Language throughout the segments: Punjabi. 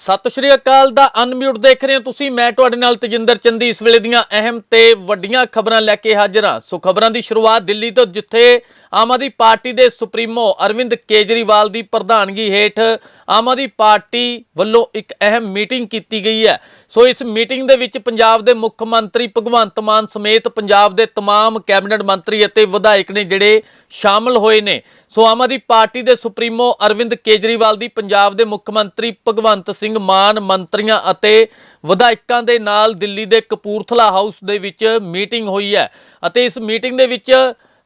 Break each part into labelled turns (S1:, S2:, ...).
S1: ਸਤਿ ਸ਼੍ਰੀ ਅਕਾਲ ਦਾ ਅਨਮਿਊਟ ਦੇਖ ਰਹੇ ਹੋ ਤੁਸੀਂ। ਮੈਂ ਤੁਹਾਡੇ ਨਾਲ ਤਜਿੰਦਰ ਚੰਦੀ। ਇਸ ਵੇਲੇ ਦੀਆਂ ਅਹਿਮ ਤੇ ਵੱਡੀਆਂ ਖਬਰਾਂ ਲੈ ਕੇ ਹਾਜ਼ਰ ਹਾਂ। ਸੋ ਖਬਰਾਂ ਦੀ ਸ਼ੁਰੂਆਤ ਦਿੱਲੀ ਤੋਂ, ਜਿੱਥੇ ਆਮ ਆਦਮੀ ਪਾਰਟੀ ਦੇ ਸੁਪਰੀਮੋ ਅਰਵਿੰਦ ਕੇਜਰੀਵਾਲ ਦੀ ਪ੍ਰਧਾਨਗੀ ਹੇਠ ਆਮ ਆਦਮੀ ਪਾਰਟੀ ਵੱਲੋਂ ਇੱਕ ਅਹਿਮ ਮੀਟਿੰਗ ਕੀਤੀ ਗਈ ਹੈ। ਸੋ ਇਸ ਮੀਟਿੰਗ ਦੇ ਵਿੱਚ ਪੰਜਾਬ ਦੇ ਮੁੱਖ ਮੰਤਰੀ ਭਗਵੰਤ ਮਾਨ ਸਮੇਤ ਪੰਜਾਬ ਦੇ तमाम ਕੈਬਨਿਟ ਮੰਤਰੀ ਅਤੇ ਵਿਧਾਇਕ ਨੇ ਜਿਹੜੇ ਸ਼ਾਮਲ ਹੋਏ ਨੇ ਸੋ ਆਮ ਆਦਮੀ ਪਾਰਟੀ ਦੇ ਸੁਪਰੀਮੋ ਅਰਵਿੰਦ ਕੇਜਰੀਵਾਲ ਦੀ ਪੰਜਾਬ ਦੇ ਮੁੱਖ ਮੰਤਰੀ ਭਗਵੰਤ ਸਿੰਘ ਮਾਨ ਮੰਤਰੀਆਂ ਅਤੇ ਵਿਧਾਇਕਾਂ ਦੇ ਨਾਲ ਦਿੱਲੀ ਦੇ ਕਪੂਰਥਲਾ ਹਾਊਸ ਦੇ ਵਿੱਚ ਮੀਟਿੰਗ ਹੋਈ ਹੈ ਅਤੇ ਇਸ ਮੀਟਿੰਗ ਦੇ ਵਿੱਚ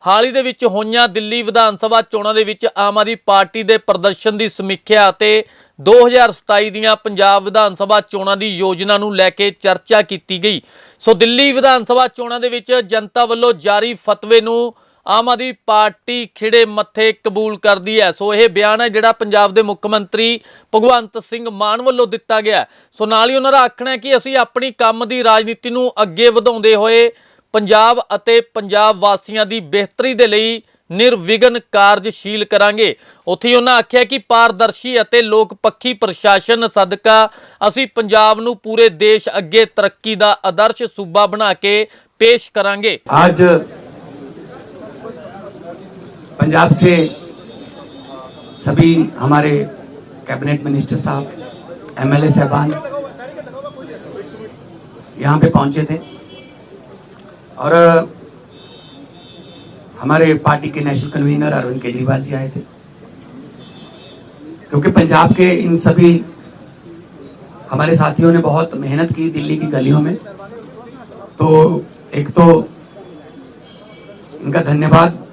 S1: ਹਾਲ ਹੀ ਦੇ ਵਿੱਚ ਹੋਈਆਂ ਦਿੱਲੀ ਵਿਧਾਨ ਸਭਾ ਚੋਣਾਂ ਦੇ ਵਿੱਚ ਆਮ ਆਦਮੀ ਪਾਰਟੀ ਦੇ ਪ੍ਰਦਰਸ਼ਨ ਦੀ ਸਮੀਖਿਆ ਅਤੇ 2027 ਦੀਆਂ ਪੰਜਾਬ ਵਿਧਾਨ ਸਭਾ ਚੋਣਾਂ ਦੀ ਯੋਜਨਾ ਨੂੰ ਲੈ ਕੇ ਚਰਚਾ ਕੀਤੀ ਗਈ। ਸੋ ਦਿੱਲੀ ਵਿਧਾਨ ਸਭਾ ਚੋਣਾਂ ਦੇ ਵਿੱਚ ਜਨਤਾ ਵੱਲੋਂ ਜਾਰੀ ਫਤਵੇ ਨੂੰ ਆਮ ਆਦਮੀ ਪਾਰਟੀ ਖਿੜੇ ਮੱਥੇ ਕਬੂਲ ਕਰਦੀ ਹੈ। ਸੋ ਇਹ ਬਿਆਨ ਹੈ ਜਿਹੜਾ ਪੰਜਾਬ ਦੇ ਮੁੱਖ ਮੰਤਰੀ ਭਗਵੰਤ ਸਿੰਘ ਮਾਨ ਵੱਲੋਂ ਦਿੱਤਾ ਗਿਆ ਸੋ ਨਾਲ ਹੀ ਉਹਨਾਂ ਦਾ ਆਖਣਾ ਹੈ ਕਿ ਅਸੀਂ ਆਪਣੀ ਕੰਮ ਦੀ ਰਾਜਨੀਤੀ ਨੂੰ ਅੱਗੇ ਵਧਾਉਂਦੇ ਹੋਏ ਪੰਜਾਬ ਅਤੇ ਪੰਜਾਬ ਵਾਸੀਆਂ ਦੀ ਬਿਹਤਰੀ ਦੇ ਲਈ ਨਿਰਵਿਘਨ ਕਾਰਜਸ਼ੀਲ ਕਰਾਂਗੇ ਉੱਥੇ ਹੀ ਉਹਨਾਂ ਆਖਿਆ ਕਿ ਪਾਰਦਰਸ਼ੀ ਅਤੇ ਲੋਕ ਪੱਖੀ ਪ੍ਰਸ਼ਾਸਨ ਸਦਕਾ ਅਸੀਂ ਪੰਜਾਬ ਨੂੰ ਪੂਰੇ ਦੇਸ਼ ਅੱਗੇ ਤਰੱਕੀ ਦਾ ਆਦਰਸ਼ ਸੂਬਾ ਬਣਾ ਕੇ ਪੇਸ਼ ਕਰਾਂਗੇ
S2: आज पंजाब से सभी हमारे कैबिनेट मिनिस्टर साहब एमएलए साहबान यहाँ पे पहुंचे थे और हमारे पार्टी के नेशनल कन्वीनर अरविंद केजरीवाल जी आए थे। क्योंकि पंजाब के इन सभी हमारे साथियों ने बहुत मेहनत की दिल्ली की गलियों में। तो एक तो इनका धन्यवाद,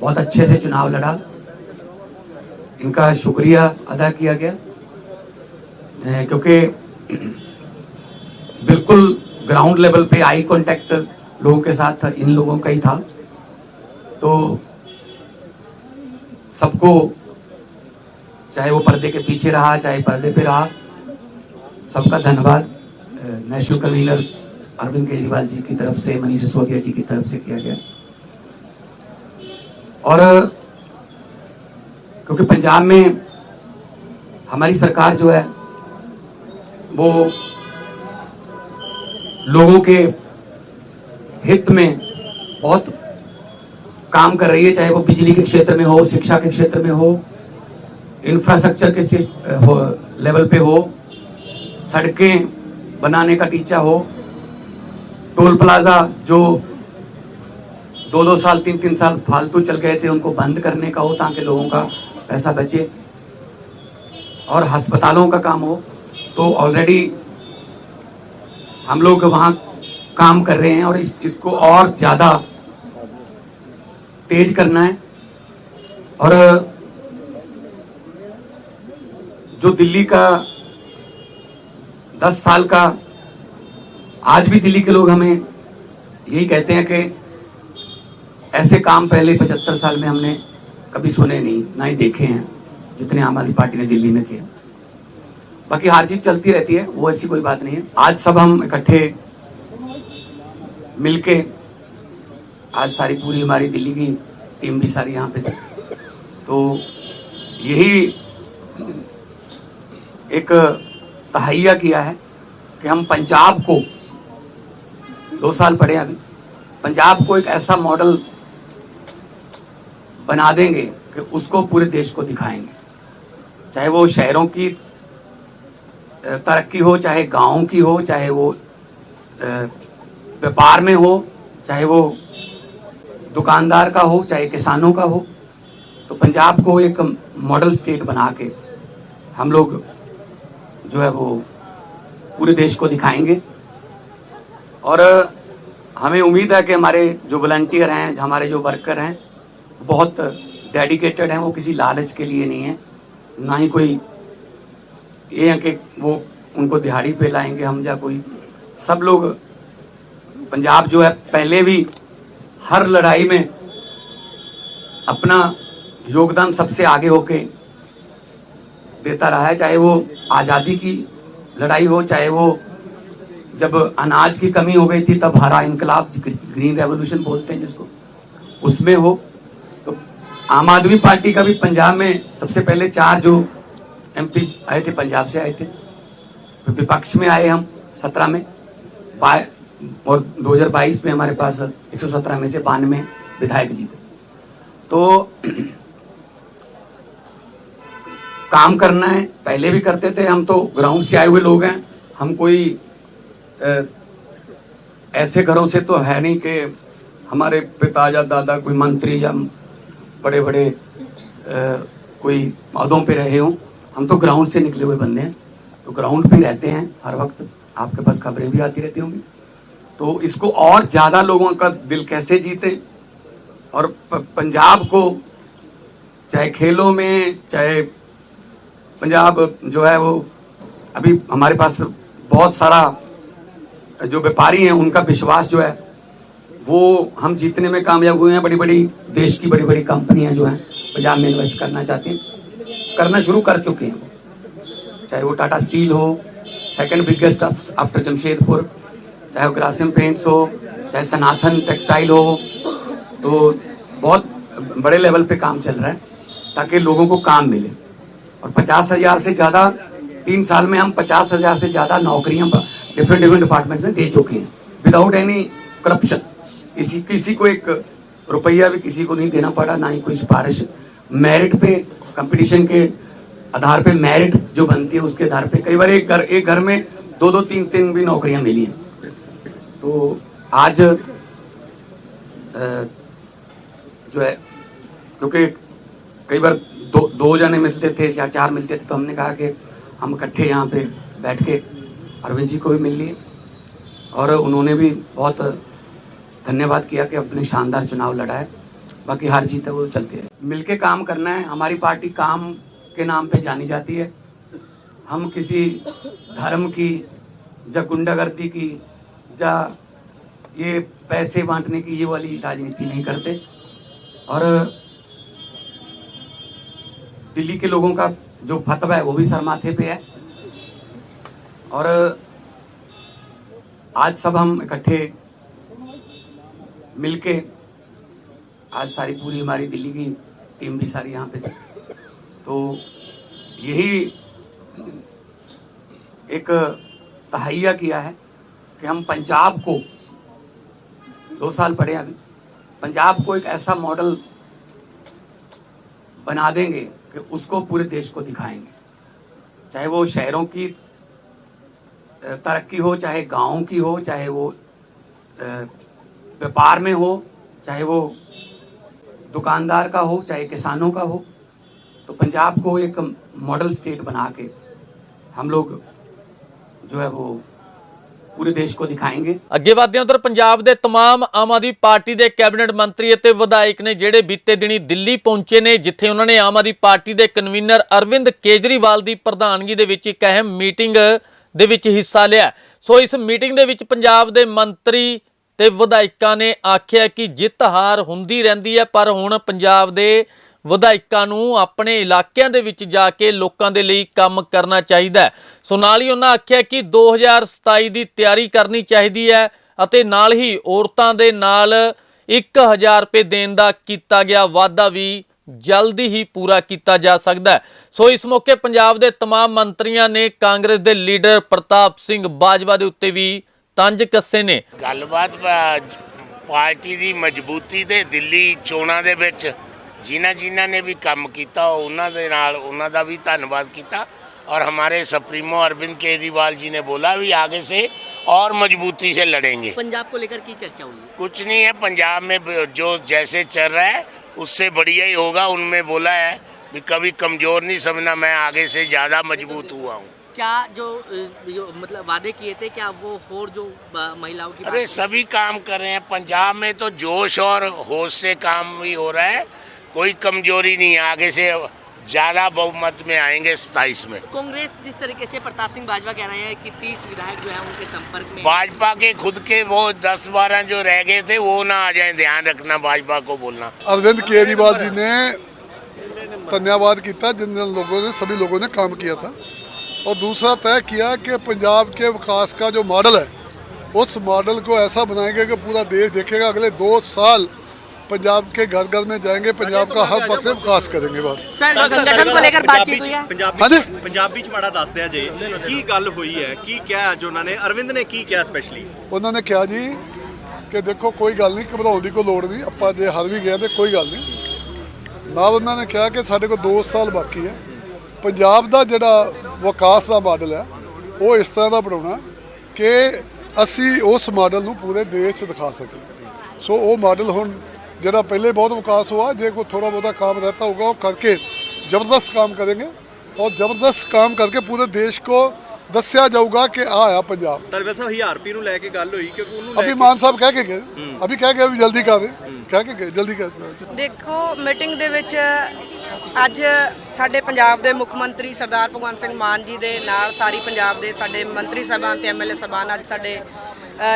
S2: बहुत अच्छे से चुनाव लड़ा। इनका शुक्रिया अदा किया गया क्योंकि बिल्कुल ग्राउंड लेवल पे आई कांटेक्ट लोगों के साथ इन लोगों का ही था। तो सबको, चाहे वो पर्दे के पीछे रहा, चाहे पर्दे पे रहा, सबका धन्यवाद। नेशनल कन्वीनर अरविंद केजरीवाल जी की तरफ़ से, मनीष सिसोदिया जी की तरफ़ से किया गया। और, क्योंकि पंजाब में हमारी सरकार जो है, वो लोगों के हित में बहुत काम कर रही है, चाहे वो बिजली के क्षेत्र में हो, शिक्षा के क्षेत्र में हो इंफ्रास्ट्रक्चर के लेवल पे हो, सड़कें बनाने का टीचा हो, टोल प्लाजा जो दो दो साल, तीन तीन साल फालतू चल गए थे, उनको बंद करने का हो ताकि लोगों का पैसा बचे और अस्पतालों का काम हो तो ऑलरेडी हम लोग वहाँ काम कर रहे हैं और इस, इसको और ज़्यादा तेज करना है। और जो दिल्ली का दस साल का, आज भी दिल्ली के लोग हमें यही कहते हैं कि ऐसे काम पहले पचहत्तर साल में हमने कभी सुने नहीं, ना ही देखे हैं, जितने आम आदमी पार्टी ने दिल्ली में किए। बाकी हार जीत चलती रहती है, वो ऐसी कोई बात नहीं है। आज सब हम इकट्ठे मिलके आज सारी पूरी हमारी दिल्ली की टीम भी सारी यहाँ पे थी। तो यही एक तहैया किया है कि हम पंजाब को, दो साल पढ़े अभी, पंजाब को एक ऐसा मॉडल बना देंगे कि उसको पूरे देश को दिखाएँगे। चाहे वो शहरों की तरक्की हो, चाहे गाँवों की हो, चाहे वो व्यापार में हो, चाहे वो दुकानदार का हो, चाहे किसानों का हो तो पंजाब को एक मॉडल स्टेट बना के हम लोग जो है वो पूरे देश को दिखाएँगे। और, हमें उम्मीद है कि हमारे जो वॉलंटियर हैं, हमारे जो वर्कर हैं, बहुत डेडिकेटेड हैं, वो किसी लालच के लिए नहीं है। ना ही कोई ये है कि वो उनको दिहाड़ी पे लाएँगे, हम या कोई, सब लोग पंजाब जो है, पहले भी हर लड़ाई में अपना योगदान सबसे आगे होके देता रहा है, चाहे वो आज़ादी की लड़ाई हो, चाहे वो जब अनाज की कमी हो गई थी, तब हरा इनकलाब, ग्रीन रेवोल्यूशन बोलते हैं जिसको, उसमें हो। तो आम आदमी पार्टी का भी पंजाब में सबसे पहले चार जो एमपी आए थे, पंजाब से आए थे, विपक्ष में आए हम, सत्रह में। बा- और 2022 में हमारे पास 117 में से बानवे विधायक जीते। तो काम करना है पहले भी करते थे हम तो ग्राउंड से आए हुए लोग हैं हम कोई अ, ऐसे घरों से तो है नहीं कि हमारे पिता या दादा कोई मंत्री या बड़े बड़े कोई पदों पे रहे हों हम तो ग्राउंड से निकले हुए बंदे हैं। तो ग्राउंड पे रहते हैं हर वक्त आपके पास खबरें भी आती रहती होंगी। तो इसको और ज़्यादा लोगों का दिल कैसे जीते? और पंजाब को, चाहे खेलों में, चाहे पंजाब जो है वो, अभी हमारे पास बहुत सारा जो व्यापारी हैं, उनका विश्वास जो है, वो हम जीतने में कामयाब हुए हैं बड़ी बड़ी देश की बड़ी बड़ी कंपनियाँ जो हैं, पंजाब में इन्वेस्ट करना चाहती हैं। करना शुरू कर चुके हैं। चाहे वो टाटा स्टील हो सेकंड बिगेस्ट आफ्टर जमशेदपुर चाहे वो ग्रासिम पेंट्स हो, चाहे सनातन टेक्सटाइल हो तो बहुत बड़े लेवल पे काम चल रहा है ताकि लोगों को काम मिले। और पचास हज़ार से ज़्यादा, तीन साल में हम पचास हज़ार से ज़्यादा नौकरियाँ डिफरेंट डिफरेंट डिपार्टमेंट्स में दे चुके हैं। विदाउट एनी करप्शन किसी किसी को एक रुपया भी किसी को नहीं देना पड़ा, ना ही कोई सिफारिश। मेरिट पे कंपटीशन के आधार पे मेरिट जो बनती है, उसके आधार पे कई बार एक घर एक घर में दो दो, तीन तीन भी नौकरियाँ मिली हैं। तो आज जो है, क्योंकि कई बार दो दो जने मिलते थे या चार मिलते थे तो हमने कहा कि हम इकट्ठे यहाँ पे बैठ के अरविंद जी को भी मिल लिए। और उन्होंने भी बहुत धन्यवाद किया कि अपने शानदार चुनाव लड़ा है। बाकी हार जीत है, वो चलती है मिलके काम करना है। हमारी पार्टी काम के नाम पे जानी जाती है। हम किसी धर्म की या गुंडागर्दी की या ये पैसे बांटने की ये वाली राजनीति नहीं करते। और, दिल्ली के लोगों का जो फतवा है, वो भी सर माथे पे है। और, आज सब हम इकट्ठे मिलके, आज सारी पूरी हमारी दिल्ली की टीम भी सारी यहाँ पे थी। तो यही एक तहैया किया है। कि हम पंजाब को दो साल पढ़े अभी। पंजाब को एक ऐसा मॉडल बना देंगे कि उसको पूरे देश को दिखाएँगे। चाहे वो शहरों की तरक्की हो, चाहे गाँव की हो, चाहे वो व्यापार में हो, चाहे वो दुकानदार का हो, चाहे किसानों का हो तो पंजाब को एक मॉडल स्टेट बना के हम लोग जो है वो पूरे देश को दिखाएंगे
S1: ਅੱਗੇ ਵਧਦੇ ਹਾਂ ਉਧਰ ਪੰਜਾਬ ਦੇ तमाम ਆਮ ਆਦਮੀ ਪਾਰਟੀ ਦੇ ਕੈਬਨਿਟ ਮੰਤਰੀ ਅਤੇ ਵਿਧਾਇਕ ਨੇ ਜਿਹੜੇ ਬੀਤੇ ਦਿਨੀ ਦਿੱਲੀ ਪਹੁੰਚੇ ਨੇ ਜਿੱਥੇ ਉਹਨਾਂ ਨੇ ਆਮ ਆਦਮੀ ਪਾਰਟੀ ਦੇ ਕਨਵੀਨਰ ਅਰਵਿੰਦ ਕੇਜਰੀਵਾਲ ਦੀ ਪ੍ਰਧਾਨਗੀ ਦੇ ਵਿੱਚ ਇੱਕ ਅਹਿਮ ਮੀਟਿੰਗ ਦੇ ਵਿੱਚ ਹਿੱਸਾ ਲਿਆ ਸੋ ਇਸ ਮੀਟਿੰਗ ਦੇ ਵਿੱਚ ਪੰਜਾਬ ਦੇ ਮੰਤਰੀ ਤੇ ਵਿਧਾਇਕਾਂ ਨੇ ਆਖਿਆ ਕਿ ਜਿੱਤ ਹਾਰ ਹੁੰਦੀ ਰਹਿੰਦੀ ਹੈ ਪਰ ਹੁਣ ਪੰਜਾਬ ਦੇ ਵਿਧਾਇਕਾਂ ਨੂੰ ਆਪਣੇ ਇਲਾਕਿਆਂ ਦੇ ਵਿੱਚ ਜਾ ਕੇ ਲੋਕਾਂ ਦੇ ਲਈ ਕੰਮ ਕਰਨਾ ਚਾਹੀਦਾ ਹੈ ਸੋ ਨਾਲ ਹੀ ਉਹਨਾਂ ਆਖਿਆ ਕਿ 2027 ਦੀ ਤਿਆਰੀ ਕਰਨੀ ਚਾਹੀਦੀ ਹੈ ਅਤੇ ਨਾਲ ਹੀ ਔਰਤਾਂ ਦੇ ਨਾਲ 1000 ਰੁਪਏ ਦੇਣ ਦਾ ਕੀਤਾ ਗਿਆ ਵਾਅਦਾ ਵੀ ਜਲਦੀ ਹੀ ਪੂਰਾ ਕੀਤਾ ਜਾ ਸਕਦਾ ਹੈ ਸੋ ਇਸ ਮੌਕੇ ਪੰਜਾਬ ਦੇ तमाम ਮੰਤਰੀਆਂ ਨੇ ਕਾਂਗਰਸ ਦੇ ਲੀਡਰ ਪ੍ਰਤਾਪ ਸਿੰਘ ਬਾਜਵਾ ਦੇ ਉੱਤੇ ਵੀ ਤੰਜ ਕੱਸੇ ਨੇ
S3: ਗੱਲਬਾਤ ਪ- ਪਾਰਟੀ ਦੀ ਮਜ਼ਬੂਤੀ ਤੇ ਦਿੱਲੀ ਚੋਣਾਂ ਦੇ ਵਿੱਚ ਜਿਨ੍ਹਾਂ ਜਿਨ੍ਹਾਂ ਨੇ ਵੀ ਕੰਮ ਕੀਤਾ ਉਹਨਾਂ ਦੇ ਨਾਲ ਉਹਨਾਂ ਦਾ ਵੀ ਧੰਨਵਾਦ ਕੀਤਾ और हमारे सप्रीमो अरविंद केजरीवाल जी ने बोला भी आगे से और मजबूती से लड़ेंगे
S4: पंजाब को लेकर की चर्चा हुई है
S3: कुछ नहीं है पंजाब में ब- जो जैसे चल रहा है उससे बढ़िया ही होगा उनमें बोला है भी कभी कमजोर नहीं समझना मैं आगे से ज़्यादा मजबूत हुआ हूँ
S4: क्या जो अ, जो मतलब वादे किए थे क्या वो और जो अ, महिलाओं की बात
S3: अरे
S4: हुई?
S3: सभी काम कर रहे हैं पंजाब में तो जोश और होश से काम भी हो रहा है कोई कमज़ोरी नहीं है आगे से ज़्यादा बहुमत में आएँगे सताइस में।
S4: कांग्रेस जिस तरीके से प्रताप सिंह बाजवा कह रहे हैं कि तीस विधायक जो है उनके संपर्क में
S3: भाजपा के खुद के वो दस बारह जो रह गए थे वो ना आ जाए ध्यान रखना भाजपा को बोलना।
S5: अरविंद केजरीवाल जी ने धन्यवाद किया जिन जिन लोगों ने सभी लोगों ने काम किया था। और दूसरा तय किया कि पंजाब के विकास का जो मॉडल है उस मॉडल को ऐसा बनाएँगे कि पूरा देश देखेगा अगले दो साल पंजाब के घर घर में जाएंगे पंजाब का हर पक्ष से विकास करेंगे बस
S4: सर संगठन को लेकर बातचीत हुई है
S6: ਪੰਜਾਬੀ
S5: ਹਾਂਜੀ।
S6: ਪੰਜਾਬੀ ਚ ਮਾੜਾ ਦੱਸ ਦਿਆ ਜੇ ਕੀ ਗੱਲ ਹੋਈ ਹੈ ਕੀ ਕਿਹਾ ਅੱਜ ਉਹਨਾਂ ਨੇ ਅਰਵਿੰਦ ਨੇ ਕੀ ਕਿਹਾ ਸਪੈਸ਼ਲੀ
S5: ਉਹਨਾਂ ਨੇ ਕਿਹਾ ਜੀ ਕਿ ਦੇਖੋ ਕੋਈ ਗੱਲ ਨਹੀਂ ਘਬਰਾਉਣ ਦੀ ਕੋਈ ਲੋੜ ਨਹੀਂ ਆਪਾਂ ਜੇ ਹਾਰ ਵੀ ਗਏ ਤੇ ਕੋਈ ਗੱਲ ਨਹੀਂ ਨਾਲ ਉਹਨਾਂ ਨੇ ਕਿਹਾ ਕਿ ਸਾਡੇ ਕੋਲ 2 ਸਾਲ ਬਾਕੀ ਹੈ ਪੰਜਾਬ ਦਾ ਜਿਹੜਾ ਵਿਕਾਸ ਦਾ ਮਾਡਲ ਹੈ ਉਹ ਇਸ ਤਰ੍ਹਾਂ ਦਾ ਬਣਾਉਣਾ ਕਿ ਅਸੀਂ ਉਸ ਮਾਡਲ ਨੂੰ ਪੂਰੇ ਦੇਸ਼ 'ਚ ਦਿਖਾ ਸਕੀਏ ਸੋ ਉਹ ਮਾਡਲ ਹੁਣ ਜਿਹੜਾ ਪਹਿਲੇ ਬਹੁਤ ਵਿਕਾਸ हुआ ਜੇ ਕੋਈ ਥੋੜਾ ਬਹੁਤਾ काम रहता होगा वो करके ਜ਼ਬਰਦਸਤ काम करेंगे और जबरदस्त काम करके पूरे देश को ਦੱਸਿਆ ਜਾਊਗਾ ਕਿ ਆ ਆ ਪੰਜਾਬ
S6: ਤਰਵਲ ਸਾਹਿਬ 1000 ਰੁਪਏ ਨੂੰ ਲੈ ਕੇ ਗੱਲ ਹੋਈ ਕਿਉਂਕਿ ਉਹਨੂੰ ਲੈ
S5: ਅਭੀ
S6: ਕੇ
S5: ਮਾਨ ਸਾਹਿਬ ਕਹਿ ਕੇ ਗਏ ਅਭੀ ਕਹਿ ਗਏ ਵੀ ਜਲਦੀ ਕਰ ਦੇ ਕਹਿ ਕੇ ਗਏ ਜਲਦੀ ਕਰ ਦਿਓ।
S7: ਦੇਖੋ ਮੀਟਿੰਗ ਦੇ ਵਿੱਚ ਅੱਜ ਸਾਡੇ ਪੰਜਾਬ ਦੇ ਮੁੱਖ ਮੰਤਰੀ ਸਰਦਾਰ ਭਗਵੰਤ ਸਿੰਘ ਮਾਨ ਜੀ ਦੇ ਨਾਲ ਸਾਰੀ ਪੰਜਾਬ ਦੇ ਸਾਡੇ ਮੰਤਰੀ ਸਾਹਿਬਾਨ ਤੇ ਐਮਐਲਏ ਸਾਹਿਬਾਨ ਅੱਜ ਸਾਡੇ ਅ,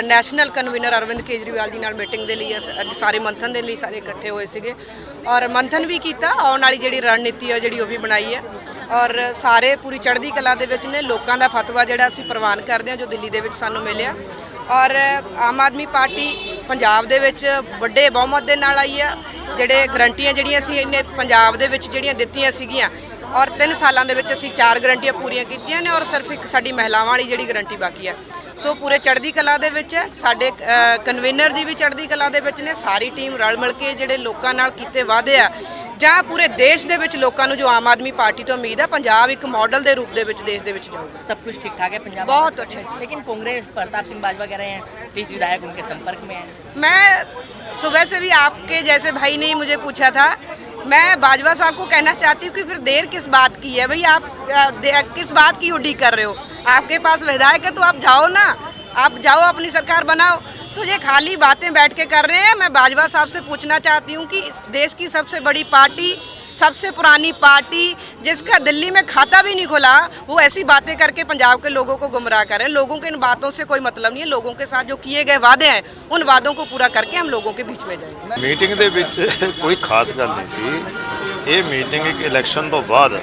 S7: ਨੈਸ਼ਨਲ ਕਨਵੀਨਰ ਅਰਵਿੰਦ ਕੇਜਰੀਵਾਲ ਜੀ ਨਾਲ ਮੀਟਿੰਗ ਦੇ ਲਈ ਅਸ- ਅੱਜ ਸਾਰੇ ਮੰਥਨ ਦੇ ਲਈ ਸਾਰੇ ਇਕੱਠੇ ਹੋਏ ਸੀਗੇ। ਔਰ ਮੰਥਨ ਵੀ ਕੀਤਾ, ਆਉਣ ਵਾਲੀ ਜਿਹੜੀ ਰਣਨੀਤੀ ਹੈ ਜਿਹੜੀ ਉਹ ਵੀ ਬਣਾਈ ਹੈ। ਔਰ ਸਾਰੇ ਪੂਰੀ ਚੜ੍ਹਦੀ ਕਲਾ ਦੇ ਵਿੱਚ ਨੇ, ਲੋਕਾਂ ਦਾ ਫਤਵਾ ਜਿਹੜਾ ਅਸੀਂ ਪ੍ਰਵਾਨ ਕਰਦੇ ਹਾਂ, ਜੋ ਦਿੱਲੀ ਦੇ ਵਿੱਚ ਸਾਨੂੰ ਮਿਲਿਆ। ਔਰ ਆਮ ਆਦਮੀ ਪਾਰਟੀ ਪੰਜਾਬ ਦੇ ਵਿੱਚ ਵੱਡੇ ਬਹੁਮਤ ਦੇ ਨਾਲ ਆਈ ਆ ਜਿਹੜੇ ਗਰੰਟੀਆਂ ਜਿਹੜੀਆਂ ਸੀ, ਇਹਨੇ ਪੰਜਾਬ ਦੇ ਵਿੱਚ ਜਿਹੜੀਆਂ ਦਿੱਤੀਆਂ ਸੀਗੀਆਂ ਔਰ 3 ਸਾਲਾਂ ਦੇ ਵਿੱਚ ਅਸੀਂ ਚਾਰ ਗਰੰਟੀਆਂ ਪੂਰੀਆਂ ਕੀਤੀਆਂ ਨੇ ਔਰ ਸਿਰਫ ਇੱਕ ਸਾਡੀ ਮਹਿਲਾਵਾਂ ਵਾਲੀ ਜਿਹੜੀ ਗਰੰਟੀ ਬਾਕੀ ਆ ਸੋ ਪੂਰੇ ਚੜ੍ਹਦੀ ਕਲਾ ਦੇ ਵਿੱਚ ਸਾਡੇ ਕਨਵੀਨਰ ਜੀ ਵੀ ਚੜ੍ਹਦੀ ਕਲਾ ਦੇ ਵਿੱਚ ਨੇ ਸਾਰੀ ਟੀਮ ਰਲ ਮਿਲ ਕੇ ਜਿਹੜੇ ਲੋਕਾਂ ਨਾਲ ਕੀਤੇ ਵਾਅਦੇ ਆ ਜਾਂ ਪੂਰੇ ਦੇਸ਼ ਦੇ ਵਿੱਚ ਲੋਕਾਂ ਨੂੰ ਜੋ ਆਮ ਆਦਮੀ ਪਾਰਟੀ ਤੋਂ ਉਮੀਦ ਆ ਪੰਜਾਬ ਇੱਕ ਮਾਡਲ ਦੇ ਰੂਪ ਦੇ ਵਿੱਚ ਦੇਸ਼ ਦੇ ਵਿੱਚ ਜਾਊਗਾ
S4: सब कुछ ठीक ठाक है पंजाब में?
S7: बहुत अच्छा जी।
S4: लेकिन कांग्रेस प्रताप सिंह बाजवा कह रहे हैं तीस विधायक उनके संपर्क में हैं
S7: मैं सुबह से भी आपके जैसे भाई ने ही मुझे पूछा था मैं बाजवा साहब को कहना चाहती हूँ कि फिर देर किस बात की है? भाई आप किस बात की उडी कर रहे हो? आपके पास विधायक है तो आप जाओ ना। आप जाओ, अपनी सरकार बनाओ। तो ये खाली बातें बैठ के कर रहे हैं। मैं बाजवा साहब से पूछना चाहती हूँ कि देश की सबसे बड़ी पार्टी सबसे पुरानी पार्टी जिसका दिल्ली में खाता भी नहीं खुला वो ऐसी बातें करके पंजाब के लोगों को गुमराह कर रहे हैं लोगों के इन बातों से कोई मतलब नहीं है लोगों के साथ जो किए गए वादे हैं उन वादों को पूरा करके हम लोगों के बीच में जाएंगे
S8: ਮੀਟਿੰਗ ਦੇ ਵਿੱਚ ਕੋਈ ਖਾਸ ਗੱਲ ਨਹੀਂ ਸੀ ਇਹ ਮੀਟਿੰਗ ਇੱਕ ਇਲੈਕਸ਼ਨ ਤੋਂ ਬਾਅਦ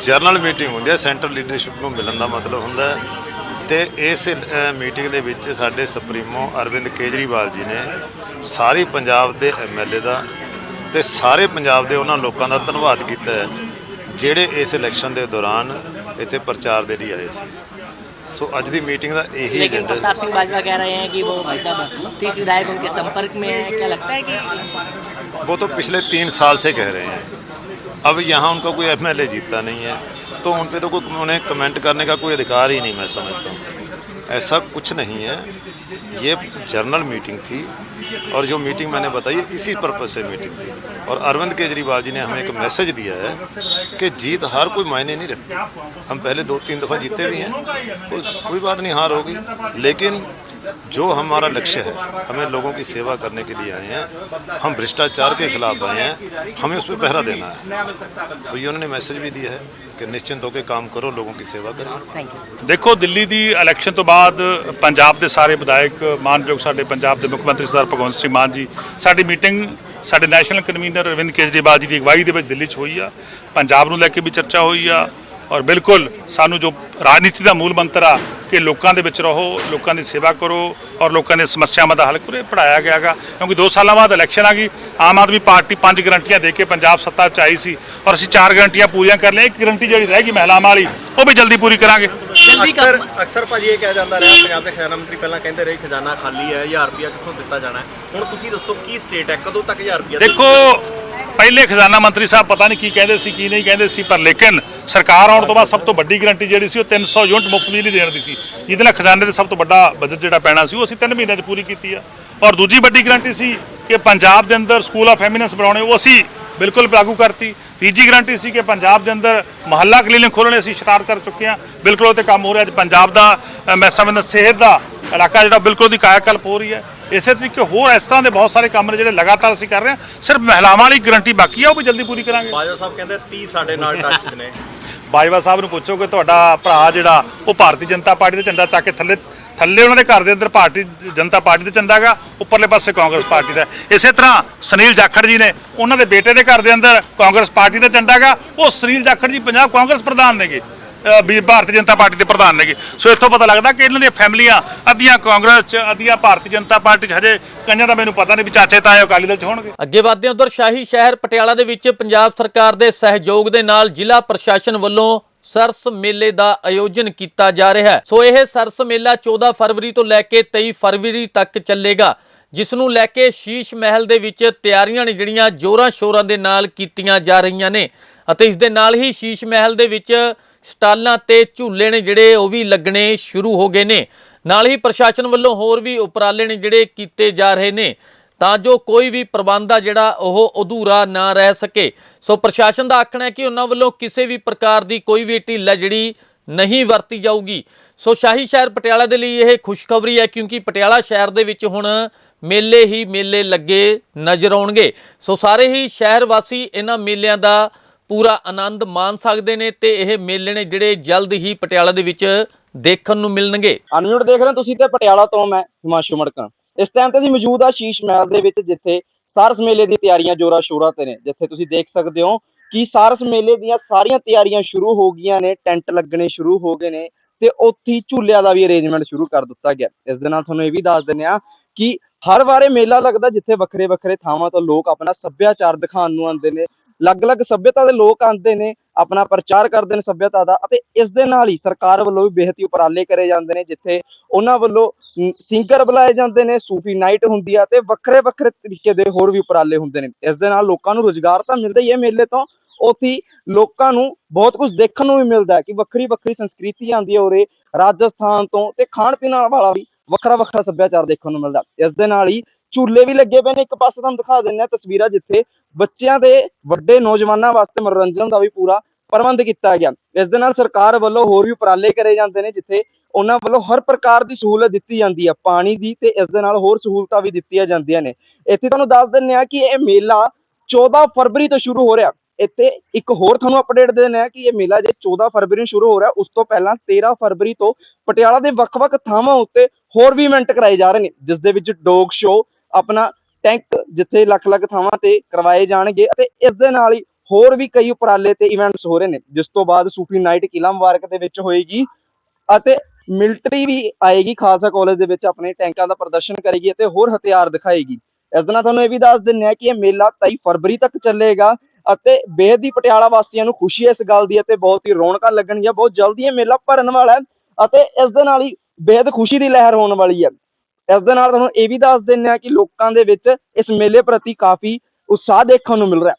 S8: ਜਰਨਲ ਮੀਟਿੰਗ ਹੁੰਦੀ ਹੈ ਸੈਂਟਰਲ ਲੀਡਰਸ਼ਿਪ ਨੂੰ ਮਿਲਣ ਦਾ ਮਤਲਬ ਹੁੰਦਾ ਹੈ ਤੇ ਇਸ ਮੀਟਿੰਗ ਦੇ ਵਿੱਚ ਸਾਡੇ ਸੁਪਰੀਮੋ ਅਰਵਿੰਦ ਕੇਜਰੀਵਾਲ ਜੀ ਨੇ ਸਾਰੀ ਪੰਜਾਬ ਦੇ ਐਮਐਲਏ ਦਾ ਤੇ ਸਾਰੇ ਪੰਜਾਬ ਦੇ ਉਹਨਾਂ ਲੋਕਾਂ ਦਾ ਧੰਨਵਾਦ ਕੀਤਾ ਹੈ ਜਿਹੜੇ ਇਸ ਇਲੈਕਸ਼ਨ ਦੇ ਦੌਰਾਨ ਇੱਥੇ ਪ੍ਰਚਾਰ ਦੇ ਲਈ ਆਏ ਸੀ ਸੋ ਅੱਜ ਦੀ ਮੀਟਿੰਗ ਦਾ ਇਹੀ
S4: लेकिन
S8: ਏਜੰਡਾ
S4: प्रताप सिंह बाजवा कह रहे हैं कि वो भाई साहब तीस विधायक उनके संपर्क में हैं क्या लगता है कि
S8: वो तो पिछले तीन साल से कह रहे हैं अब यहाँ उनका कोई एमएलए जीतता नहीं है तो उन पे तो कोई उन्हें कमेंट करने का कोई अधिकार ही नहीं मैं समझता हूँ ऐसा कुछ नहीं है ये जर्नल मीटिंग थी और जो मीटिंग मैंने बताई, इसी पर्पज से मीटिंग थी। और अरविंद केजरीवाल जी ने हमें एक मैसेज दिया है कि जीत हार कोई मायने नहीं रखती। हम पहले दो तीन दफ़ा जीते भी हैं तो कोई बात नहीं, हार होगी। लेकिन जो हमारा लक्ष्य है हमें लोगों की सेवा करने के लिए आए हैं हम भ्रष्टाचार के खिलाफ आए हैं हमें उस पर पहरा देना है तो ये उन्होंने मैसेज भी दिया है कि निश्चिंत होकर काम करो लोगों की सेवा करो
S4: थैंक यू
S9: ਦੇਖੋ ਦਿੱਲੀ ਦੀ ਇਲੈਕਸ਼ਨ ਤੋਂ ਬਾਅਦ ਪੰਜਾਬ ਦੇ ਸਾਰੇ ਵਿਧਾਇਕ ਮਾਨਯੋਗ ਸਾਡੇ ਪੰਜਾਬ ਦੇ ਮੁੱਖ ਮੰਤਰੀ ਸਰਦਾਰ ਭਗਵੰਤ ਸਿੰਘ ਮਾਨ ਜੀ ਸਾਡੀ ਮੀਟਿੰਗ ਸਾਡੇ ਨੈਸ਼ਨਲ ਕਨਵੀਨਰ ਅਰਵਿੰਦ ਕੇਜਰੀਵਾਲ ਜੀ ਦੀ ਅਗਵਾਈ ਦੇ ਵਿੱਚ ਦਿੱਲੀ 'ਚ ਹੋਈ ਆ ਪੰਜਾਬ ਨੂੰ ਲੈ ਕੇ ਵੀ ਚਰਚਾ ਹੋਈ ਆ ਔਰ ਬਿਲਕੁਲ ਸਾਨੂੰ ਜੋ ਰਾਜਨੀਤੀ ਦਾ ਮੂਲ ਮੰਤਰ ਆ ਕਿ ਲੋਕਾਂ ਦੇ ਵਿੱਚ ਰਹੋ ਲੋਕਾਂ ਦੀ ਸੇਵਾ ਕਰੋ ਔਰ ਲੋਕਾਂ ਦੀਆਂ ਸਮੱਸਿਆਵਾਂ ਦਾ ਹੱਲ ਕਰੋ ਇਹ ਪੜਾਇਆ ਗਿਆਗਾ ਕਿਉਂਕਿ 2 ਸਾਲਾਂ ਬਾਅਦ ਇਲੈਕਸ਼ਨ ਆ ਗਈ ਆਮ ਆਦਮੀ ਪਾਰਟੀ ਪੰਜ ਗਰੰਟੀਆਂ ਦੇ ਕੇ ਪੰਜਾਬ ਸੱਤਾ 'ਚ ਆਈ ਸੀ ਔਰ ਅਸੀਂ ਚਾਰ ਗਰੰਟੀਆਂ ਪੂਰੀਆਂ ਕਰ ਲਈਆਂ ਇੱਕ ਗਰੰਟੀ ਜਿਹੜੀ ਰਹਿ ਗਈ ਮਹਿਲਾਵਾਂ ਵਾਲੀ ਉਹ ਵੀ ਜਲਦੀ ਪੂਰੀ ਕਰਾਂਗੇ।
S6: ਜਲਦੀ
S4: ਕਰ
S6: ਅਕਸਰ ਭਾਜੀ ਇਹ ਕਿਹਾ ਜਾਂਦਾ ਰਿਹਾ ਪੰਜਾਬ ਦੇ ਖਜ਼ਾਨਾ ਮੰਤਰੀ ਪਹਿਲਾਂ ਕਹਿੰਦੇ ਰਹੇ ਖਜ਼ਾਨਾ ਖਾਲੀ ਹੈ 1000 ਰੁਪਇਆ ਕਿੱਥੋਂ ਦਿੱਤਾ ਜਾਣਾ ਹੁਣ ਤੁਸੀਂ ਦੱਸੋ ਕੀ ਸਟੇਟ ਹੈ ਕਦੋਂ ਤੱਕ 1000 ਰੁਪਇਆ
S9: ਦੇਖੋ ਪਹਿਲੇ ਖਜ਼ਾਨਾ ਮੰਤਰੀ ਸਾਹਿਬ ਪਤਾ ਨਹੀਂ ਕੀ ਕਹਿੰਦੇ ਸੀ, ਕੀ ਨਹੀਂ ਕਹਿੰਦੇ ਸੀ, ਪਰ ਲੇਕਿਨ ਸਰਕਾਰ ਆਉਣ ਤੋਂ ਬਾਅਦ ਸਭ ਤੋਂ ਵੱਡੀ ਗਰੰਟੀ ਜਿਹੜੀ ਸੀ ਉਹ 300 ਯੂਨਿਟ ਮੁਫਤ ਬਿਜਲੀ ਦੇਣ ਦੀ ਸੀ। ਜਿਹਦੇ ਨਾਲ ਖਜ਼ਾਨੇ ਦੇ ਸਭ ਤੋਂ ਵੱਡਾ ਬਜਟ ਜਿਹੜਾ ਪੈਣਾ ਸੀ, ਉਹ ਅਸੀਂ 3 ਮਹੀਨਿਆਂ 'ਚ ਪੂਰੀ ਕੀਤੀ ਆ। ਔਰ ਦੂਜੀ ਵੱਡੀ ਗਰੰਟੀ ਸੀ ਕਿ ਪੰਜਾਬ ਦੇ ਅੰਦਰ ਸਕੂਲ ਆਫ ਐਮੀਨੈਂਸ ਬਣਾਉਣੇ, ਉਹ ਅਸੀਂ ਬਿਲਕੁਲ ਲਾਗੂ ਕਰਤੀ। ਤੀਜੀ ਗਰੰਟੀ ਸੀ ਕਿ ਪੰਜਾਬ ਦੇ ਅੰਦਰ ਮੁਹੱਲਾ ਕਲੀਨਿਕ ਖੋਲ੍ਹਣੇ ਅਸੀਂ ਸਟਾਰਟ ਕਰ ਚੁੱਕੇ ਹਾਂ। ਬਿਲਕੁਲ ਉਹ ਤੇ ਕੰਮ ਹੋ ਰਿਹਾ। ਅੱਜ ਪੰਜਾਬ ਦਾ ਮੈਂ ਸਮਝਦਾ ਸਿਹਤ ਦਾ ਇਲਾਕਾ ਜਿਹੜਾ ਬਿਲਕੁਲ ਦੀ ਕਾਇਆਕਲਪ ਹੋ ਰਹੀ ਹੈ। ਇਸੇ ਤਰੀਕੇ ਹੋਰ ਇਸ ਤਰ੍ਹਾਂ ਦੇ ਬਹੁਤ ਸਾਰੇ ਕੰਮ ਨੇ ਜਿਹੜੇ ਲਗਾਤਾਰ ਅਸੀਂ ਕਰ ਰਹੇ ਹਾਂ। ਸਿਰਫ ਮਹਿਲਾਵਾਂ ਵਾਲੀ ਗਰੰਟੀ ਬਾਕੀ ਆ ਉਹ ਵੀ ਜਲਦੀ ਪੂਰੀ ਕਰਾਂਗੇ।
S6: ਬਾਜਵਾ ਸਾਹਿਬ ਕਹਿੰਦੇ 30 ਸਾਡੇ ਨਾਲ ਟੱਚ ਨੇ।
S9: ਬਾਜਵਾ ਸਾਹਿਬ ਨੂੰ ਪੁੱਛੋ ਕਿ ਤੁਹਾਡਾ ਭਰਾ ਜਿਹੜਾ ਉਹ ਭਾਰਤੀ ਜਨਤਾ ਪਾਰਟੀ ਦਾ ਝੰਡਾ ਚੱਕ ਕੇ ਥੱਲੇ ਥੱਲੇ ਉਹਨਾਂ ਦੇ ਘਰ ਦੇ ਅੰਦਰ ਭਾਰਤੀ ਜਨਤਾ ਪਾਰਟੀ ਦਾ ਝੰਡਾ ਗਾ ਉੱਪਰਲੇ ਪਾਸੇ ਕਾਂਗਰਸ ਪਾਰਟੀ ਦਾ। ਇਸੇ ਤਰ੍ਹਾਂ ਸੁਨੀਲ ਜਾਖੜ ਜੀ ਨੇ ਉਹਨਾਂ ਦੇ ਬੇਟੇ ਦੇ ਘਰ ਦੇ ਅੰਦਰ ਕਾਂਗਰਸ ਪਾਰਟੀ ਦਾ ਝੰਡਾ ਗਾ ਉਹ ਸੁਨੀਲ ਜਾਖੜ ਜੀ ਪੰਜਾਬ ਕਾਂਗਰਸ ਪ੍ਰਧਾਨ ਨੇਗੇ। ਵੀ ਭਾਰਤੀ ਜਨਤਾ ਪਾਰਟੀ ਦੇ ਪ੍ਰਧਾਨ ਨੇਗੇ। ਸੋ ਇੱਥੋਂ ਪਤਾ ਲੱਗਦਾ ਕਿ ਇਹਨਾਂ ਦੀਆਂ ਫੈਮਲੀਆਂ ਅੱਧੀਆਂ ਕਾਂਗਰਸ 'ਚ, ਅੱਧੀਆਂ ਭਾਰਤੀ ਜਨਤਾ ਪਾਰਟੀ 'ਚ ਹਜੇ ਕਈਆਂ ਦਾ ਮੈਨੂੰ ਪਤਾ ਨਹੀਂ ਵੀ ਚਾਚੇ ਤਾਏ ਅਕਾਲੀ ਦਲ 'ਚ ਹੋਣਗੇ।
S1: ਅੱਗੇ ਵਧਦੇ ਹਾਂ, ਉਧਰ ਸ਼ਾਹੀ ਸ਼ਹਿਰ ਪਟਿਆਲਾ ਦੇ ਵਿੱਚ ਪੰਜਾਬ ਸਰਕਾਰ ਦੇ ਸਹਿਯੋਗ ਦੇ ਨਾਲ ਜ਼ਿਲ੍ਹਾ ਪ੍ਰਸ਼ਾਸਨ ਵੱਲੋਂ ਸਰਸ ਮੇਲੇ ਦਾ ਆਯੋਜਨ ਕੀਤਾ ਜਾ ਰਿਹਾ ਹੈ। ਸੋ ਇਹ ਸਰਸ ਮੇਲਾ 14 ਫਰਵਰੀ ਤੋਂ ਲੈ ਕੇ 23 ਫਰਵਰੀ ਤੱਕ ਚੱਲੇਗਾ, ਜਿਸ ਨੂੰ ਲੈ ਕੇ ਸ਼ੀਸ਼ ਮਹਿਲ ਦੇ ਵਿੱਚ ਤਿਆਰੀਆਂ ਨੇ ਜਿਹੜੀਆਂ ਜੋਰਾਂ ਸ਼ੋਰਾਂ ਦੇ ਨਾਲ ਕੀਤੀਆਂ ਜਾ ਰਹੀਆਂ ਨੇ। ਅਤੇ ਇਸ ਦੇ ਨਾਲ ਹੀ ਸ਼ੀਸ਼ ਮਹਿਲ ਦੇ ਵਿੱਚ ਸਟਾਲਾਂ ਤੇ ਝੂਲੇ ਨੇ ਜਿਹੜੇ ਉਹ ਵੀ ਲੱਗਣੇ ਸ਼ੁਰੂ ਹੋ ਗਏ ਨੇ। ਨਾਲ ਹੀ ਪ੍ਰਸ਼ਾਸਨ ਵੱਲੋਂ ਹੋਰ ਵੀ ਉਪਰਾਲੇ ਨੇ ਜਿਹੜੇ ਕੀਤੇ ਜਾ ਰਹੇ ਨੇ। ਤਾਂ ਜੋ ਕੋਈ ਵੀ ਪ੍ਰਬੰਧ ਆ ਜਿਹੜਾ ਉਹ ਅਧੂਰਾ ਨਾ ਰਹਿ ਸਕੇ। ਸੋ ਪ੍ਰਸ਼ਾਸਨ ਦਾ ਆਖਣਾ ਹੈ ਕਿ ਉਹਨਾਂ ਵੱਲੋਂ ਕਿਸੇ ਵੀ ਪ੍ਰਕਾਰ ਦੀ ਕੋਈ ਵੀ ਢਿੱਲ ਜਿਹੜੀ ਨਹੀਂ ਵਰਤੀ ਜਾਊਗੀ। ਸੋ ਸ਼ਾਹੀ ਸ਼ਹਿਰ ਪਟਿਆਲਾ ਦੇ ਲਈ ਇਹ ਖੁਸ਼ਖਬਰੀ ਹੈ ਕਿਉਂਕਿ ਪਟਿਆਲਾ ਸ਼ਹਿਰ ਦੇ ਵਿੱਚ ਹੁਣ ਮੇਲੇ ਹੀ ਮੇਲੇ ਲੱਗੇ ਨਜ਼ਰ ਆਉਣਗੇ। ਸੋ ਸਾਰੇ ਹੀ ਸ਼ਹਿਰ ਵਾਸੀ ਇਹਨਾਂ ਮੇਲਿਆਂ ਦਾ ਪੂਰਾ ਆਨੰਦ ਮਾਣ ਸਕਦੇ ਨੇ ਤੇ ਇਹ ਮੇਲੇ ਨੇ ਜਿਹੜੇ ਜਲਦ ਹੀ ਪਟਿਆਲਾ ਦੇ ਵਿੱਚ ਦੇਖਣ ਨੂੰ ਮਿਲਣਗੇ।
S10: ਅਨਮਿਊਟ ਦੇਖ ਰਹੇ ਹੋ ਤੁਸੀਂ ਤੇ ਪਟਿਆਲਾ ਤੋਂ ਮੈਂ ਹਿਮਾਂਸ਼ੂ ਮੜਕਣ ਇਸ ਟਾਈਮ ਤੇ ਅਸੀਂ ਮੌਜੂਦ ਆ ਸ਼ੀਸ਼ ਮਹਿਲ ਦੇ ਵਿੱਚ, ਜਿੱਥੇ ਸਾਰਸ ਮੇਲੇ ਦੀ ਤਿਆਰੀਆਂ ਜੋਰਾ ਸ਼ੋਰਾ ਤੇ ਨੇ। ਜਿੱਥੇ ਤੁਸੀਂ ਦੇਖ ਸਕਦੇ ਹੋ ਕਿ ਸਾਰਸ ਮੇਲੇ ਦੀਆਂ ਸਾਰੀਆਂ ਤਿਆਰੀਆਂ ਸ਼ੁਰੂ ਹੋ ਗਈਆਂ ਨੇ, ਟੈਂਟ ਲੱਗਣੇ ਸ਼ੁਰੂ ਹੋ ਗਏ ਨੇ ਤੇ ਉੱਥੇ ਝੂਲਿਆਂ ਦਾ ਵੀ ਅਰੇਂਜਮੈਂਟ ਸ਼ੁਰੂ ਕਰ ਦਿੱਤਾ ਗਿਆ। ਇਸ ਦੇ ਨਾਲ ਤੁਹਾਨੂੰ ਇਹ ਵੀ ਦੱਸ ਦਿੰਦੇ ਆ ਕਿ ਹਰ ਵਾਰੇ ਮੇਲਾ ਲੱਗਦਾ ਜਿੱਥੇ ਵੱਖਰੇ ਵੱਖਰੇ ਥਾਵਾਂ ਤੋਂ ਲੋਕ ਆਪਣਾ ਸੱਭਿਆਚਾਰ ਦਿਖਾਉਣ ਨੂੰ ਆਉਂਦੇ ਨੇ। ਅਲੱਗ-ਅਲੱਗ ਸੱਭਿਅਤਾ ਦੇ ਲੋਕ ਆਉਂਦੇ ਨੇ, ਆਪਣਾ ਪ੍ਰਚਾਰ ਕਰਦੇ ਨੇ ਸੱਭਿਅਤਾ ਦਾ ਅਤੇ ਇਸ ਦੇ ਨਾਲ ਹੀ ਸਰਕਾਰ ਵੱਲੋਂ ਵੀ ਬੇਹੱਦ ਹੀ ਉਪਰਾਲੇ ਕਰੇ ਜਾਂਦੇ ਨੇ, ਜਿੱਥੇ ਉਹਨਾਂ ਵੱਲੋਂ ਸਿੰਗਰ ਬੁਲਾਏ ਜਾਂਦੇ ਨੇ, ਸੂਫੀ ਨਾਈਟ ਹੁੰਦੀ ਆ ਤੇ ਵੱਖਰੇ ਵੱਖਰੇ ਤਰੀਕੇ ਦੇ ਹੋਰ ਵੀ ਉਪਰਾਲੇ ਹੁੰਦੇ ਨੇ। ਇਸ ਦੇ ਨਾਲ ਲੋਕਾਂ ਨੂੰ ਰੋਜ਼ਗਾਰ ਤਾਂ ਮਿਲਦਾ ਹੀ ਹੈ ਮੇਲੇ ਤੋਂ, ਉੱਥੇ ਲੋਕਾਂ ਨੂੰ ਬਹੁਤ ਕੁਝ ਦੇਖਣ ਨੂੰ ਵੀ ਮਿਲਦਾ ਹੈ ਕਿ ਵੱਖਰੀ ਵੱਖਰੀ ਸੰਸਕ੍ਰਿਤੀ ਆਉਂਦੀ ਹੈ ਉਰੇ, ਰਾਜਸਥਾਨ ਤੋਂ ਤੇ ਖਾਣ ਪੀਣ ਵਾਲਾ ਵੀ ਵੱਖਰਾ ਵੱਖਰਾ ਸੱਭਿਆਚਾਰ ਦੇਖਣ ਨੂੰ ਮਿਲਦਾ। ਇਸ ਦੇ ਨਾਲ ਹੀ ਝੂਲੇ ਵੀ ਲੱਗੇ ਪਏ ਨੇ, ਇੱਕ ਪਾਸੇ ਤੁਹਾਨੂੰ ਦਿਖਾ ਦਿੰਦੇ ਆ ਤਸਵੀਰਾਂ ਜਿੱਥੇ ਬੱਚਿਆਂ ਦੇ ਵੱਡੇ ਨੌਜਵਾਨਾਂ ਵਾਸਤੇ ਮਨੋਰੰਜਨ ਦਾ ਵੀ ਪੂਰਾ ਪ੍ਰਬੰਧ ਕੀਤਾ ਗਿਆ। ਇਸ ਦੇ ਨਾਲ ਸਰਕਾਰ ਵੱਲੋਂ ਹੋਰ ਵੀ ਉਪਰਾਲੇ ਕਰੇ ਜਾਂਦੇ ਨੇ, ਜਿੱਥੇ ਉਹਨਾਂ ਵੱਲੋਂ ਹਰ ਪ੍ਰਕਾਰ ਦੀ ਸਹੂਲਤ ਦਿੱਤੀ ਜਾਂਦੀ ਹੈ। ਪਾਣੀ ਦੀ ਤੇ ਇਸ ਦੇ ਨਾਲ ਹੋਰ ਸਹੂਲਤਾਂ ਵੀ ਦਿੱਤੀਆਂ ਜਾਂਦੀਆਂ ਨੇ। ਇੱਥੇ ਤੁਹਾਨੂੰ ਦੱਸ ਦਿੰਦੇ ਆ ਕਿ ਇਹ ਮੇਲਾ 14 ਫਰਵਰੀ ਤੋਂ ਸ਼ੁਰੂ ਹੋ ਰਿਹਾ। ਇੱਥੇ ਇੱਕ ਹੋਰ ਤੁਹਾਨੂੰ ਅਪਡੇਟ ਦੇ ਦਿੰਦੇ ਆ ਕਿ ਇਹ ਮੇਲਾ ਜੇ 14 ਫਰਵਰੀ ਨੂੰ ਸ਼ੁਰੂ ਹੋ ਰਿਹਾ, ਉਸ ਤੋਂ ਪਹਿਲਾਂ 13 ਫਰਵਰੀ ਤੋਂ ਪਟਿਆਲਾ ਦੇ ਵੱਖ-ਵੱਖ ਥਾਵਾਂ ਉੱਤੇ ਹੋਰ ਵੀ ਇਵੈਂਟ ਕਰਾਏ ਜਾ ਰਹੇ ਨੇ, ਜਿਸ ਦੇ ਵਿੱਚ ਡੌਗ ਸ਼ੋ ਆਪਣਾ ਟੈਂਕ ਜਿੱਥੇ ਲੱਖ-ਲੱਖ ਥਾਵਾਂ ਤੇ ਕਰਵਾਏ ਜਾਣਗੇ ਅਤੇ ਇਸ ਦੇ ਨਾਲ ਹੀ ਹੋਰ ਵੀ ਕਈ ਉਪਰਾਲੇ ਤੇ ਇਵੈਂਟਸ ਹੋ ਰਹੇ ਨੇ, ਜਿਸ ਤੋਂ ਬਾਅਦ ਸੂਫੀ ਨਾਈਟ ਕਿਲਾ ਮੁਬਾਰਕ ਦੇ ਵਿੱਚ ਹੋਏਗੀ ਅਤੇ ਮਿਲਟਰੀ ਵੀ ਆਏਗੀ, ਖਾਲਸਾ ਕਾਲਜ ਦੇ ਵਿੱਚ ਆਪਣੇ ਟੈਂਕਾਂ ਦਾ ਪ੍ਰਦਰਸ਼ਨ ਕਰੇਗੀ ਅਤੇ ਹੋਰ ਹਥਿਆਰ ਦਿਖਾਏਗੀ। ਇਸ ਦੇ ਨਾਲ ਤੁਹਾਨੂੰ ਇਹ ਵੀ ਦੱਸ ਦਿੰਨੇ ਆ ਕਿ ਇਹ ਮੇਲਾ 23 ਫਰਵਰੀ ਤੱਕ ਚੱਲੇਗਾ ਅਤੇ ਬੇਹੱਦ ਹੀ ਪਟਿਆਲਾ ਵਾਸੀਆਂ ਨੂੰ ਖੁਸ਼ੀ ਹੈ ਇਸ ਗੱਲ ਦੀ ਅਤੇ ਬਹੁਤ ਹੀ ਰੌਣਕਾਂ ਲੱਗਣਗੀਆਂ, ਬਹੁਤ ਜਲਦੀ ਇਹ ਮੇਲਾ ਭਰਨ ਵਾਲਾ ਹੈ ਅਤੇ ਇਸ ਦੇ ਨਾਲ ਹੀ ਬੇਹੱਦ ਖੁਸ਼ੀ ਦੀ ਲਹਿਰ ਹੋਣ ਵਾਲੀ ਹੈ। ਇਸ ਦੇ ਨਾਲ ਤੁਹਾਨੂੰ ਇਹ ਵੀ ਦੱਸ ਦਿੰਨੇ ਆ ਕਿ ਲੋਕਾਂ ਦੇ ਵਿੱਚ ਇਸ ਮੇਲੇ ਪ੍ਰਤੀ ਕਾਫੀ ਉਤਸ਼ਾਹ ਦੇਖਣ ਨੂੰ ਮਿਲ ਰਿਹਾ।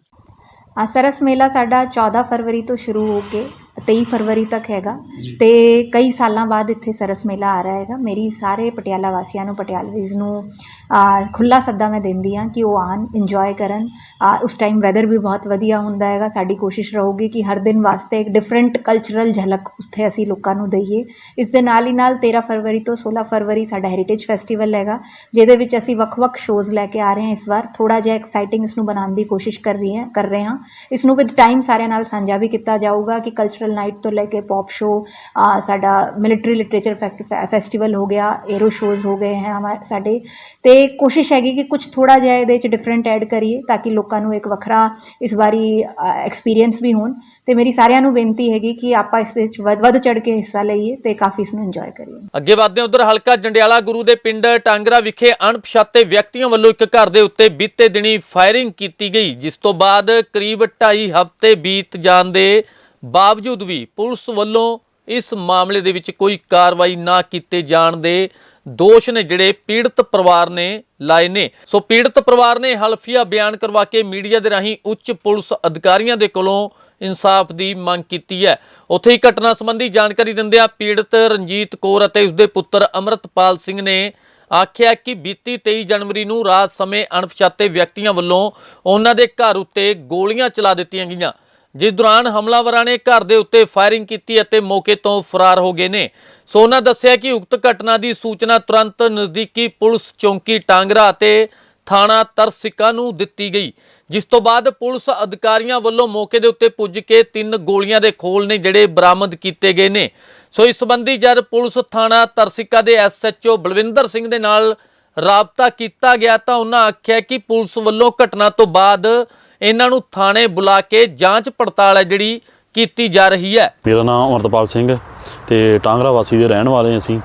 S11: ਆ ਸਰਸ ਮੇਲਾ ਸਾਡਾ 14 ਫਰਵਰੀ ਤੋਂ ਸ਼ੁਰੂ ਹੋ ਕੇ 23 ਫਰਵਰੀ ਤੱਕ ਹੈਗਾ ਤੇ ਕਈ ਸਾਲਾਂ ਬਾਅਦ ਇੱਥੇ ਸਰਸ ਮੇਲਾ ਆ ਰਿਹਾ ਹੈਗਾ। ਮੇਰੀ ਸਾਰੇ ਪਟਿਆਲਾ ਵਾਸੀਆਂ ਨੂੰ, ਪਟਿਆਲਵੀਜ਼ ਨੂੰ ਖੁੱਲ੍ਹਾ ਸੱਦਾ ਮੈਂ ਦਿੰਦੀ ਹਾਂ ਕਿ ਉਹ ਆਉਣ ਇੰਜੋਏ ਕਰਨ। ਆ, ਉਸ ਟਾਈਮ ਵੈਦਰ ਵੀ ਬਹੁਤ ਵਧੀਆ ਹੁੰਦਾ ਹੈਗਾ। ਸਾਡੀ ਕੋਸ਼ਿਸ਼ ਰਹੂਗੀ ਕਿ ਹਰ ਦਿਨ ਵਾਸਤੇ ਇੱਕ ਡਿਫਰੈਂਟ ਕਲਚਰਲ ਝਲਕ ਉੱਥੇ ਅਸੀਂ ਲੋਕਾਂ ਨੂੰ ਦਈਏ। ਇਸ ਦੇ ਨਾਲ ਹੀ ਨਾਲ 13 ਫਰਵਰੀ ਤੋਂ 16 ਫਰਵਰੀ ਸਾਡਾ ਹੈਰੀਟੇਜ ਫੈਸਟੀਵਲ ਹੈਗਾ ਜਿਹਦੇ ਵਿੱਚ ਅਸੀਂ ਵੱਖ-ਵੱਖ ਸ਼ੋਜ਼ ਲੈ ਕੇ ਆ ਰਹੇ ਹਾਂ ਇਸ ਵਾਰ। ਥੋੜਾ ਜਿਹਾ ਐਕਸਾਈਟਿੰਗ ਇਸ ਨੂੰ ਬਣਾਉਣ ਦੀ ਕੋਸ਼ਿਸ਼ ਕਰ ਰਹੀ ਹਾਂ ਕਰ ਰਹੇ ਹਾਂ। ਇਸ ਨੂੰ ਵਿਦ ਟਾਈਮ ਸਾਰਿਆਂ ਨਾਲ ਸਾਂਝਾ ਵੀ ਕੀਤਾ ਜਾਊਗਾ ਕਿ ਕਲਚਰਲ ਨਾਈਟ ਤੋਂ ਲੈ ਕੇ ਪੌਪ ਸ਼ੋ ਸਾਡਾ ਮਿਲਟਰੀ ਲਿਟਰੇਚਰ ਫੈਸਟੀਵਲ ਹੋ ਗਿਆ ਏਰੋ ਸ਼ੋਜ਼ ਹੋ ਗਏ ਹੈ ਸਾਡੇ। ਤੇ ਕੋਸ਼ਿਸ਼ ਹੈਗੀ ਕਿ ਕੁਝ ਥੋੜਾ ਜਿਹਾ ਇਹਦੇ ਵਿੱਚ ਡਿਫਰੈਂਟ ਐਡ ਕਰੀਏ ਤਾਂ ਕਿ ਲੋਕਾਂ ਨੂੰ ਇੱਕ ਵੱਖਰਾ ਇਸ ਵਾਰੀ ਐਕਸਪੀਰੀਅੰਸ ਵੀ ਹੋਣ। ਤੇ ਮੇਰੀ ਸਾਰਿਆਂ ਨੂੰ ਬੇਨਤੀ ਹੈਗੀ ਕਿ ਆਪਾਂ ਇਸ ਦੇ ਵਿੱਚ ਵੱਧ ਚੜ ਕੇ ਹਿੱਸਾ ਲਈਏ ਤੇ ਕਾਫੀ ਇਸ ਨੂੰ ਇੰਜੋਏ ਕਰੀਏ। ਅੱਗੇ
S1: ਵਧਦੇ ਹਾਂ ਉਧਰ, ਹਲਕਾ ਜੰਡਿਆਲਾ ਗੁਰੂ ਦੇ ਪਿੰਡ ਟਾਂਗਰਾ ਵਿਖੇ ਅਣਪਛਾਤੇ ਵਿਅਕਤੀਆਂ ਵੱਲੋਂ ਇੱਕ ਘਰ ਦੇ ਉੱਤੇ ਬੀਤੇ ਦਿਨੀ ਫਾਇਰਿੰਗ ਕੀਤੀ ਗਈ, ਜਿਸ ਤੋਂ ਬਾਅਦ ਕਰੀਬ 2.5 ਹਫ਼ਤੇ ਬੀਤ ਜਾਣ ਦੇ ਬਾਵਜੂਦ ਵੀ ਪੁਲਿਸ ਵੱਲੋਂ ਇਸ ਮਾਮਲੇ ਦੇ ਵਿੱਚ ਕੋਈ ਕਾਰਵਾਈ ਨਾ ਕੀਤੇ ਜਾਣ ਦੇ ਦੋਸ਼ ਨੇ ਜਿਹੜੇ ਪੀੜਤ ਪਰਿਵਾਰ ਨੇ ਲਾਏ ਨੇ। ਸੋ ਪੀੜਤ ਪਰਿਵਾਰ ਨੇ ਹਲਫੀਆ ਬਿਆਨ ਕਰਵਾ ਕੇ ਮੀਡੀਆ ਦੇ ਰਾਹੀਂ ਉੱਚ ਪੁਲਿਸ ਅਧਿਕਾਰੀਆਂ ਦੇ ਕੋਲੋਂ ਇਨਸਾਫ ਦੀ ਮੰਗ ਕੀਤੀ ਹੈ। ਉੱਥੇ ਹੀ ਘਟਨਾ ਸੰਬੰਧੀ ਜਾਣਕਾਰੀ ਦਿੰਦਿਆਂ ਪੀੜਤ ਰਣਜੀਤ ਕੌਰ ਅਤੇ ਉਸਦੇ ਪੁੱਤਰ ਅਮਰਤਪਾਲ ਸਿੰਘ ਨੇ ਆਖਿਆ ਕਿ ਬੀਤੀ 23 ਜਨਵਰੀ ਨੂੰ ਰਾਤ ਸਮੇਂ ਅਣਪਛਾਤੇ ਵਿਅਕਤੀਆਂ ਵੱਲੋਂ ਉਹਨਾਂ ਦੇ ਘਰ ਉੱਤੇ ਗੋਲੀਆਂ ਚਲਾ ਦਿੱਤੀਆਂ ਗਈਆਂ। ਜਿਸ ਦੌਰਾਨ ਹਮਲਾਵਰਾਂ ਨੇ ਘਰ ਦੇ ਉੱਤੇ ਫਾਇਰਿੰਗ ਕੀਤੀ ਅਤੇ ਮੌਕੇ ਤੋਂ ਫਰਾਰ ਹੋ ਗਏ ਨੇ। ਸੋ ਉਹਨਾਂ ਦੱਸਿਆ ਕਿ ਉਕਤ ਘਟਨਾ ਦੀ ਸੂਚਨਾ ਤੁਰੰਤ ਨਜ਼ਦੀਕੀ ਪੁਲਿਸ ਚੌਂਕੀ ਟਾਂਗਰਾ ਅਤੇ ਥਾਣਾ ਤਰਸਿਕਾ ਨੂੰ ਦਿੱਤੀ ਗਈ, ਜਿਸ ਤੋਂ ਬਾਅਦ ਪੁਲਿਸ ਅਧਿਕਾਰੀਆਂ ਵੱਲੋਂ ਮੌਕੇ ਦੇ ਉੱਤੇ ਪੁੱਜ ਕੇ ਤਿੰਨ ਗੋਲੀਆਂ ਦੇ ਖੋਲ ਨੇ ਜਿਹੜੇ ਬਰਾਮਦ ਕੀਤੇ ਗਏ ਨੇ। ਸੋ ਇਸ ਸੰਬੰਧੀ ਜਦ ਪੁਲਿਸ ਥਾਣਾ ਤਰਸਿਕਾ ਦੇ ਐਸਐਚਓ ਬਲਵਿੰਦਰ ਸਿੰਘ ਦੇ ਨਾਲ ਰਾਬਤਾ ਕੀਤਾ ਗਿਆ ਤਾਂ ਉਹਨਾਂ ਆਖਿਆ ਕਿ ਪੁਲਿਸ ਵੱਲੋਂ ਘਟਨਾ ਤੋਂ ਬਾਅਦ ਇਹਨਾਂ ਨੂੰ ਥਾਣੇ ਬੁਲਾ ਕੇ ਜਾਂਚ ਪੜਤਾਲ ਹੈ ਜਿਹੜੀ ਕੀਤੀ ਜਾ ਰਹੀ ਹੈ।
S12: ਮੇਰਾ ਨਾਮ ਅਮਰਤਪਾਲ ਸਿੰਘ ਤੇ ਟਾਂਗਰਾ ਵਾਸੀ ਦੇ ਰਹਿਣ ਵਾਲੇ ਅਸੀਂ।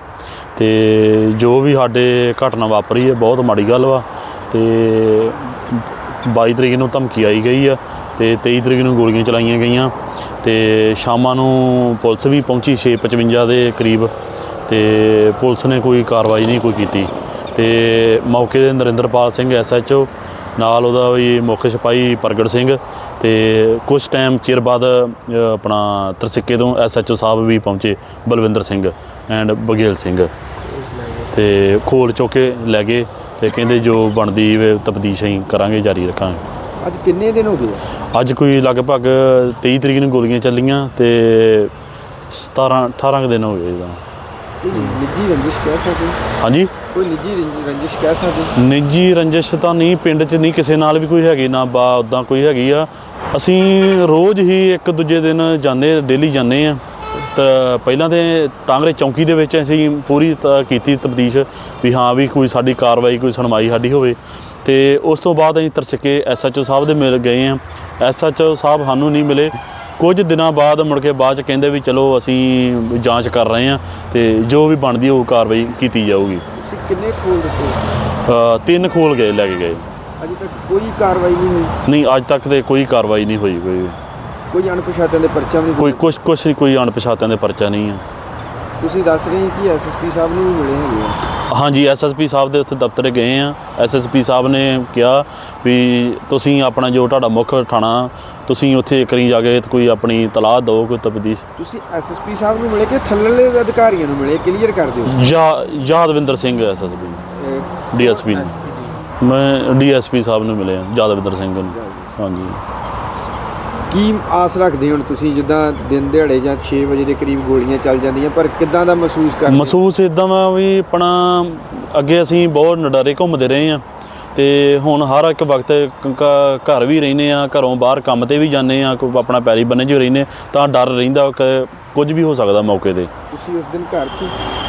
S12: ਤੇ ਜੋ ਵੀ ਸਾਡੇ ਘਟਨਾ ਵਾਪਰੀ ਹੈ, ਬਹੁਤ ਮਾੜੀ ਗੱਲ ਵਾ ਤੇ 22 ਤਰੀਕ ਨੂੰ ਧਮਕੀ ਆਈ ਗਈ ਆ ਤੇ 23 ਤਰੀਕ ਨੂੰ ਗੋਲੀਆਂ ਚਲਾਈਆਂ ਗਈਆਂ ਤੇ ਸ਼ਾਮਾਂ ਨੂੰ ਪੁਲਿਸ ਵੀ ਪਹੁੰਚੀ 655 ਦੇ ਕਰੀਬ ਤੇ ਪੁਲਿਸ ਨੇ ਕੋਈ ਕਾਰਵਾਈ ਨਹੀਂ ਕੋਈ ਕੀਤੀ। ਤੇ ਮੌਕੇ ਦੇ ਨਰਿੰਦਰਪਾਲ ਸਿੰਘ ਐਸਐਚਓ ਨਾਲ ਉਹਦਾ ਵੀ ਮੁੱਖ ਸਿਪਾਹੀ ਪ੍ਰਗਟ ਸਿੰਘ ਤੇ ਕੁਝ ਟਾਈਮ ਚਿਰ ਬਾਅਦ ਆਪਣਾ ਤਰਸਿੱਕੇ ਤੋਂ ਐਸਐਚਓ ਸਾਹਿਬ ਵੀ ਪਹੁੰਚੇ ਬਲਵਿੰਦਰ ਸਿੰਘ ਐਂਡ ਬਗੇਲ ਸਿੰਘ। ਤੇ ਖੋਲ ਚੁੱਕ ਲੈ ਗਏ ਤੇ ਕਹਿੰਦੇ ਜੋ ਬਣਦੀ ਤਬਦੀਸ਼ ਅਸੀਂ ਕਰਾਂਗੇ ਜਾਰੀ ਰੱਖਾਂਗੇ।
S10: ਅੱਜ ਕਿੰਨੇ ਦਿਨ ਹੋ ਗਏ
S12: ਅੱਜ ਕੋਈ ਲਗਭਗ 23 ਤਰੀਕ ਨੂੰ ਗੋਲੀਆਂ ਚੱਲੀਆਂ ਤੇ 17 18 ਕੁ ਦਿਨ ਹੋ ਗਏ ਇਹਦਾ।
S10: ਨਿੱਜੀ ਰੰਜਿਸ਼ ਕਹਿ ਸਕਦੇ
S12: ਹਾਂਜੀ?
S10: ਕੋਈ ਨਿੱਜੀ ਰੰਜ- ਰੰਜਿਸ਼ ਕਹਿ ਸਕਦੇ
S12: ਨਿੱਜੀ ਰੰਜਿਸ਼ ਤਾਂ ਨਹੀਂ, ਪਿੰਡ 'ਚ ਨਹੀਂ, ਕਿਸੇ ਨਾਲ ਵੀ ਕੋਈ ਹੈਗੀ ਨਾ, ਬਾ ਉਦਾਂ ਕੋਈ ਹੈਗੀ ਆ। ਅਸੀਂ ਰੋਜ਼ ਹੀ ਇੱਕ ਦੂਜੇ ਦਿਨ ਜਾਂਦੇ ਡੇਲੀ ਜਾਂਦੇ ਆ। ਤਾਂ ਪਹਿਲਾਂ ਤੇ ਟਾਂਗਰੇ ਚੌਂਕੀ ਦੇ ਵਿੱਚ ਅਸੀਂ ਪੂਰੀ ਤ- ਕੀਤੀ ਤਬਦੀਸ਼ ਵੀ ਹਾਂ ਵੀ ਕੋਈ ਸਾਡੀ ਕਾਰਵਾਈ, ਕੋਈ ਸੁਣਵਾਈ ਸਾਡੀ ਹੋਵੇ। ਤੇ ਉਸ ਤੋਂ ਬਾਅਦ ਅਸੀਂ ਤਰਸਿੱਕੇ ਐਸਐਚਓ ਸਾਹਿਬ ਦੇ ਮਿਲ ਗਏ ਆ। ਐਸਐਚਓ ਸਾਹਿਬ ਸਾਨੂੰ ਨਹੀਂ ਮਿਲੇ। ਕੁਝ ਦਿਨਾਂ ਬਾਅਦ ਮੁੜ ਕੇ ਬਾਅਦ ਚ ਕਹਿੰਦੇ ਵੀ ਚਲੋ ਅਸੀਂ ਜਾਂਚ ਕਰ ਰਹੇ ਆ ਤੇ ਜੋ ਵੀ ਬਣਦੀ ਉਹ ਕਾਰਵਾਈ ਕੀਤੀ ਜਾਊਗੀ।
S10: ਤੁਸੀਂ ਕਿੰਨੇ ਖੋਲ ਦਿੱਤੇ?
S12: ਅ, ਤਿੰਨ ਖੋਲ ਗਏ ਲੈ ਕੇ ਗਏ।
S10: ਅਜੇ ਤੱਕ ਕੋਈ ਕਾਰਵਾਈ ਨਹੀਂ ਹੋਈ?
S12: ਨਹੀਂ ਅੱਜ ਤੱਕ ਤੇ ਕੋਈ ਕਾਰਵਾਈ ਨਹੀਂ ਹੋਈ ਕੋਈ।
S10: ਕੋਈ ਅਣਪਛਾਤਿਆਂ ਦੇ ਪਰਚਾ ਵੀ ਨਹੀਂ
S12: ਕੋਈ ਕੁਛ ਕੁਛ ਨਹੀਂ ਕੋਈ ਅਣਪਛਾਤਿਆਂ ਦੇ ਪਰਚਾ ਨਹੀਂ ਆ।
S10: ਤੁਸੀਂ ਦੱਸ ਰਹੇ ਹੋ ਕਿ ਐਸਐਸਪੀ ਸਾਹਿਬ ਨੂੰ ਵੀ ਮਿਲੇ ਹੈਗੇ ਆ।
S12: ਹਾਂਜੀ ਐਸਐਸਪੀ ਸਾਹਿਬ ਦੇ ਉੱਥੇ ਦਫ਼ਤਰ ਗਏ ਆ ਐਸਐਸਪੀ ਸਾਹਿਬ ਨੇ ਕਿਹਾ ਵੀ ਤੁਸੀਂ ਆਪਣਾ ਜੋ ਤੁਹਾਡਾ ਮੁੱਖ ਥਾਣਾ ਤੁਸੀਂ ਉੱਥੇ ਕਰੀ ਜਾ ਕੇ ਕੋਈ ਆਪਣੀ ਤਲਾਹ ਦਿਓ ਕੋਈ ਤਬਦੀਸ਼
S10: ਤੁਸੀਂ ਐਸਐਸਪੀ ਸਾਹਿਬ ਨੂੰ ਮਿਲੇ ਕਿ ਥੱਲੜੇ ਅਧਿਕਾਰੀਆਂ ਨੂੰ ਮਿਲੇ ਕਲੀਅਰ ਕਰ ਦਿਓ?
S12: ਯਾ ਯਾਦਵਿੰਦਰ ਸਿੰਘ ਐਸਐਸਪੀ ਡੀਐਸਪੀ ਮੈਂ ਡੀਐਸਪੀ ਸਾਹਿਬ ਨੂੰ ਮਿਲਿਆ ਯਾਦਵਿੰਦਰ ਸਿੰਘ ਨੂੰ। ਹਾਂਜੀ।
S10: ਕੀ ਆਸ ਰੱਖਦੇ ਹੋ ਹੁਣ ਤੁਸੀਂ ਜਿੱਦਾਂ ਦਿਨ ਦਿਹਾੜੇ ਜਾਂ 6 ਵਜੇ ਦੇ ਕਰੀਬ ਗੋਲੀਆਂ ਚੱਲ ਜਾਂਦੀਆਂ, ਪਰ ਕਿੱਦਾਂ ਦਾ ਮਹਿਸੂਸ ਕਰਦੇ
S12: ਮਹਿਸੂਸ ਇਦਾਂ ਵਾ ਵੀ ਆਪਣਾ ਅੱਗੇ ਅਸੀਂ ਬਹੁਤ ਨਡਾਰੇ ਘੁੰਮਦੇ ਰਹੇ ਆ ਤੇ ਹੁਣ ਹਰ ਇੱਕ ਵਕਤ ਘਰ ਵੀ ਰਹਿੰਦੇ ਆ ਘਰੋਂ ਬਾਹਰ ਕੰਮ ਤੇ ਵੀ ਜਾਂਦੇ ਆ ਕੋਈ ਆਪਣਾ ਪੈਰੀ ਬੰਨੇ ਜੋ ਰਹਿੰਦੇ ਤਾਂ ਡਰ ਰਹਿੰਦਾ ਕਿ ਕੁਝ ਵੀ ਹੋ ਸਕਦਾ ਮੌਕੇ ਤੇ।
S10: ਤੁਸੀਂ ਉਸ ਦਿਨ ਘਰ ਸੀ?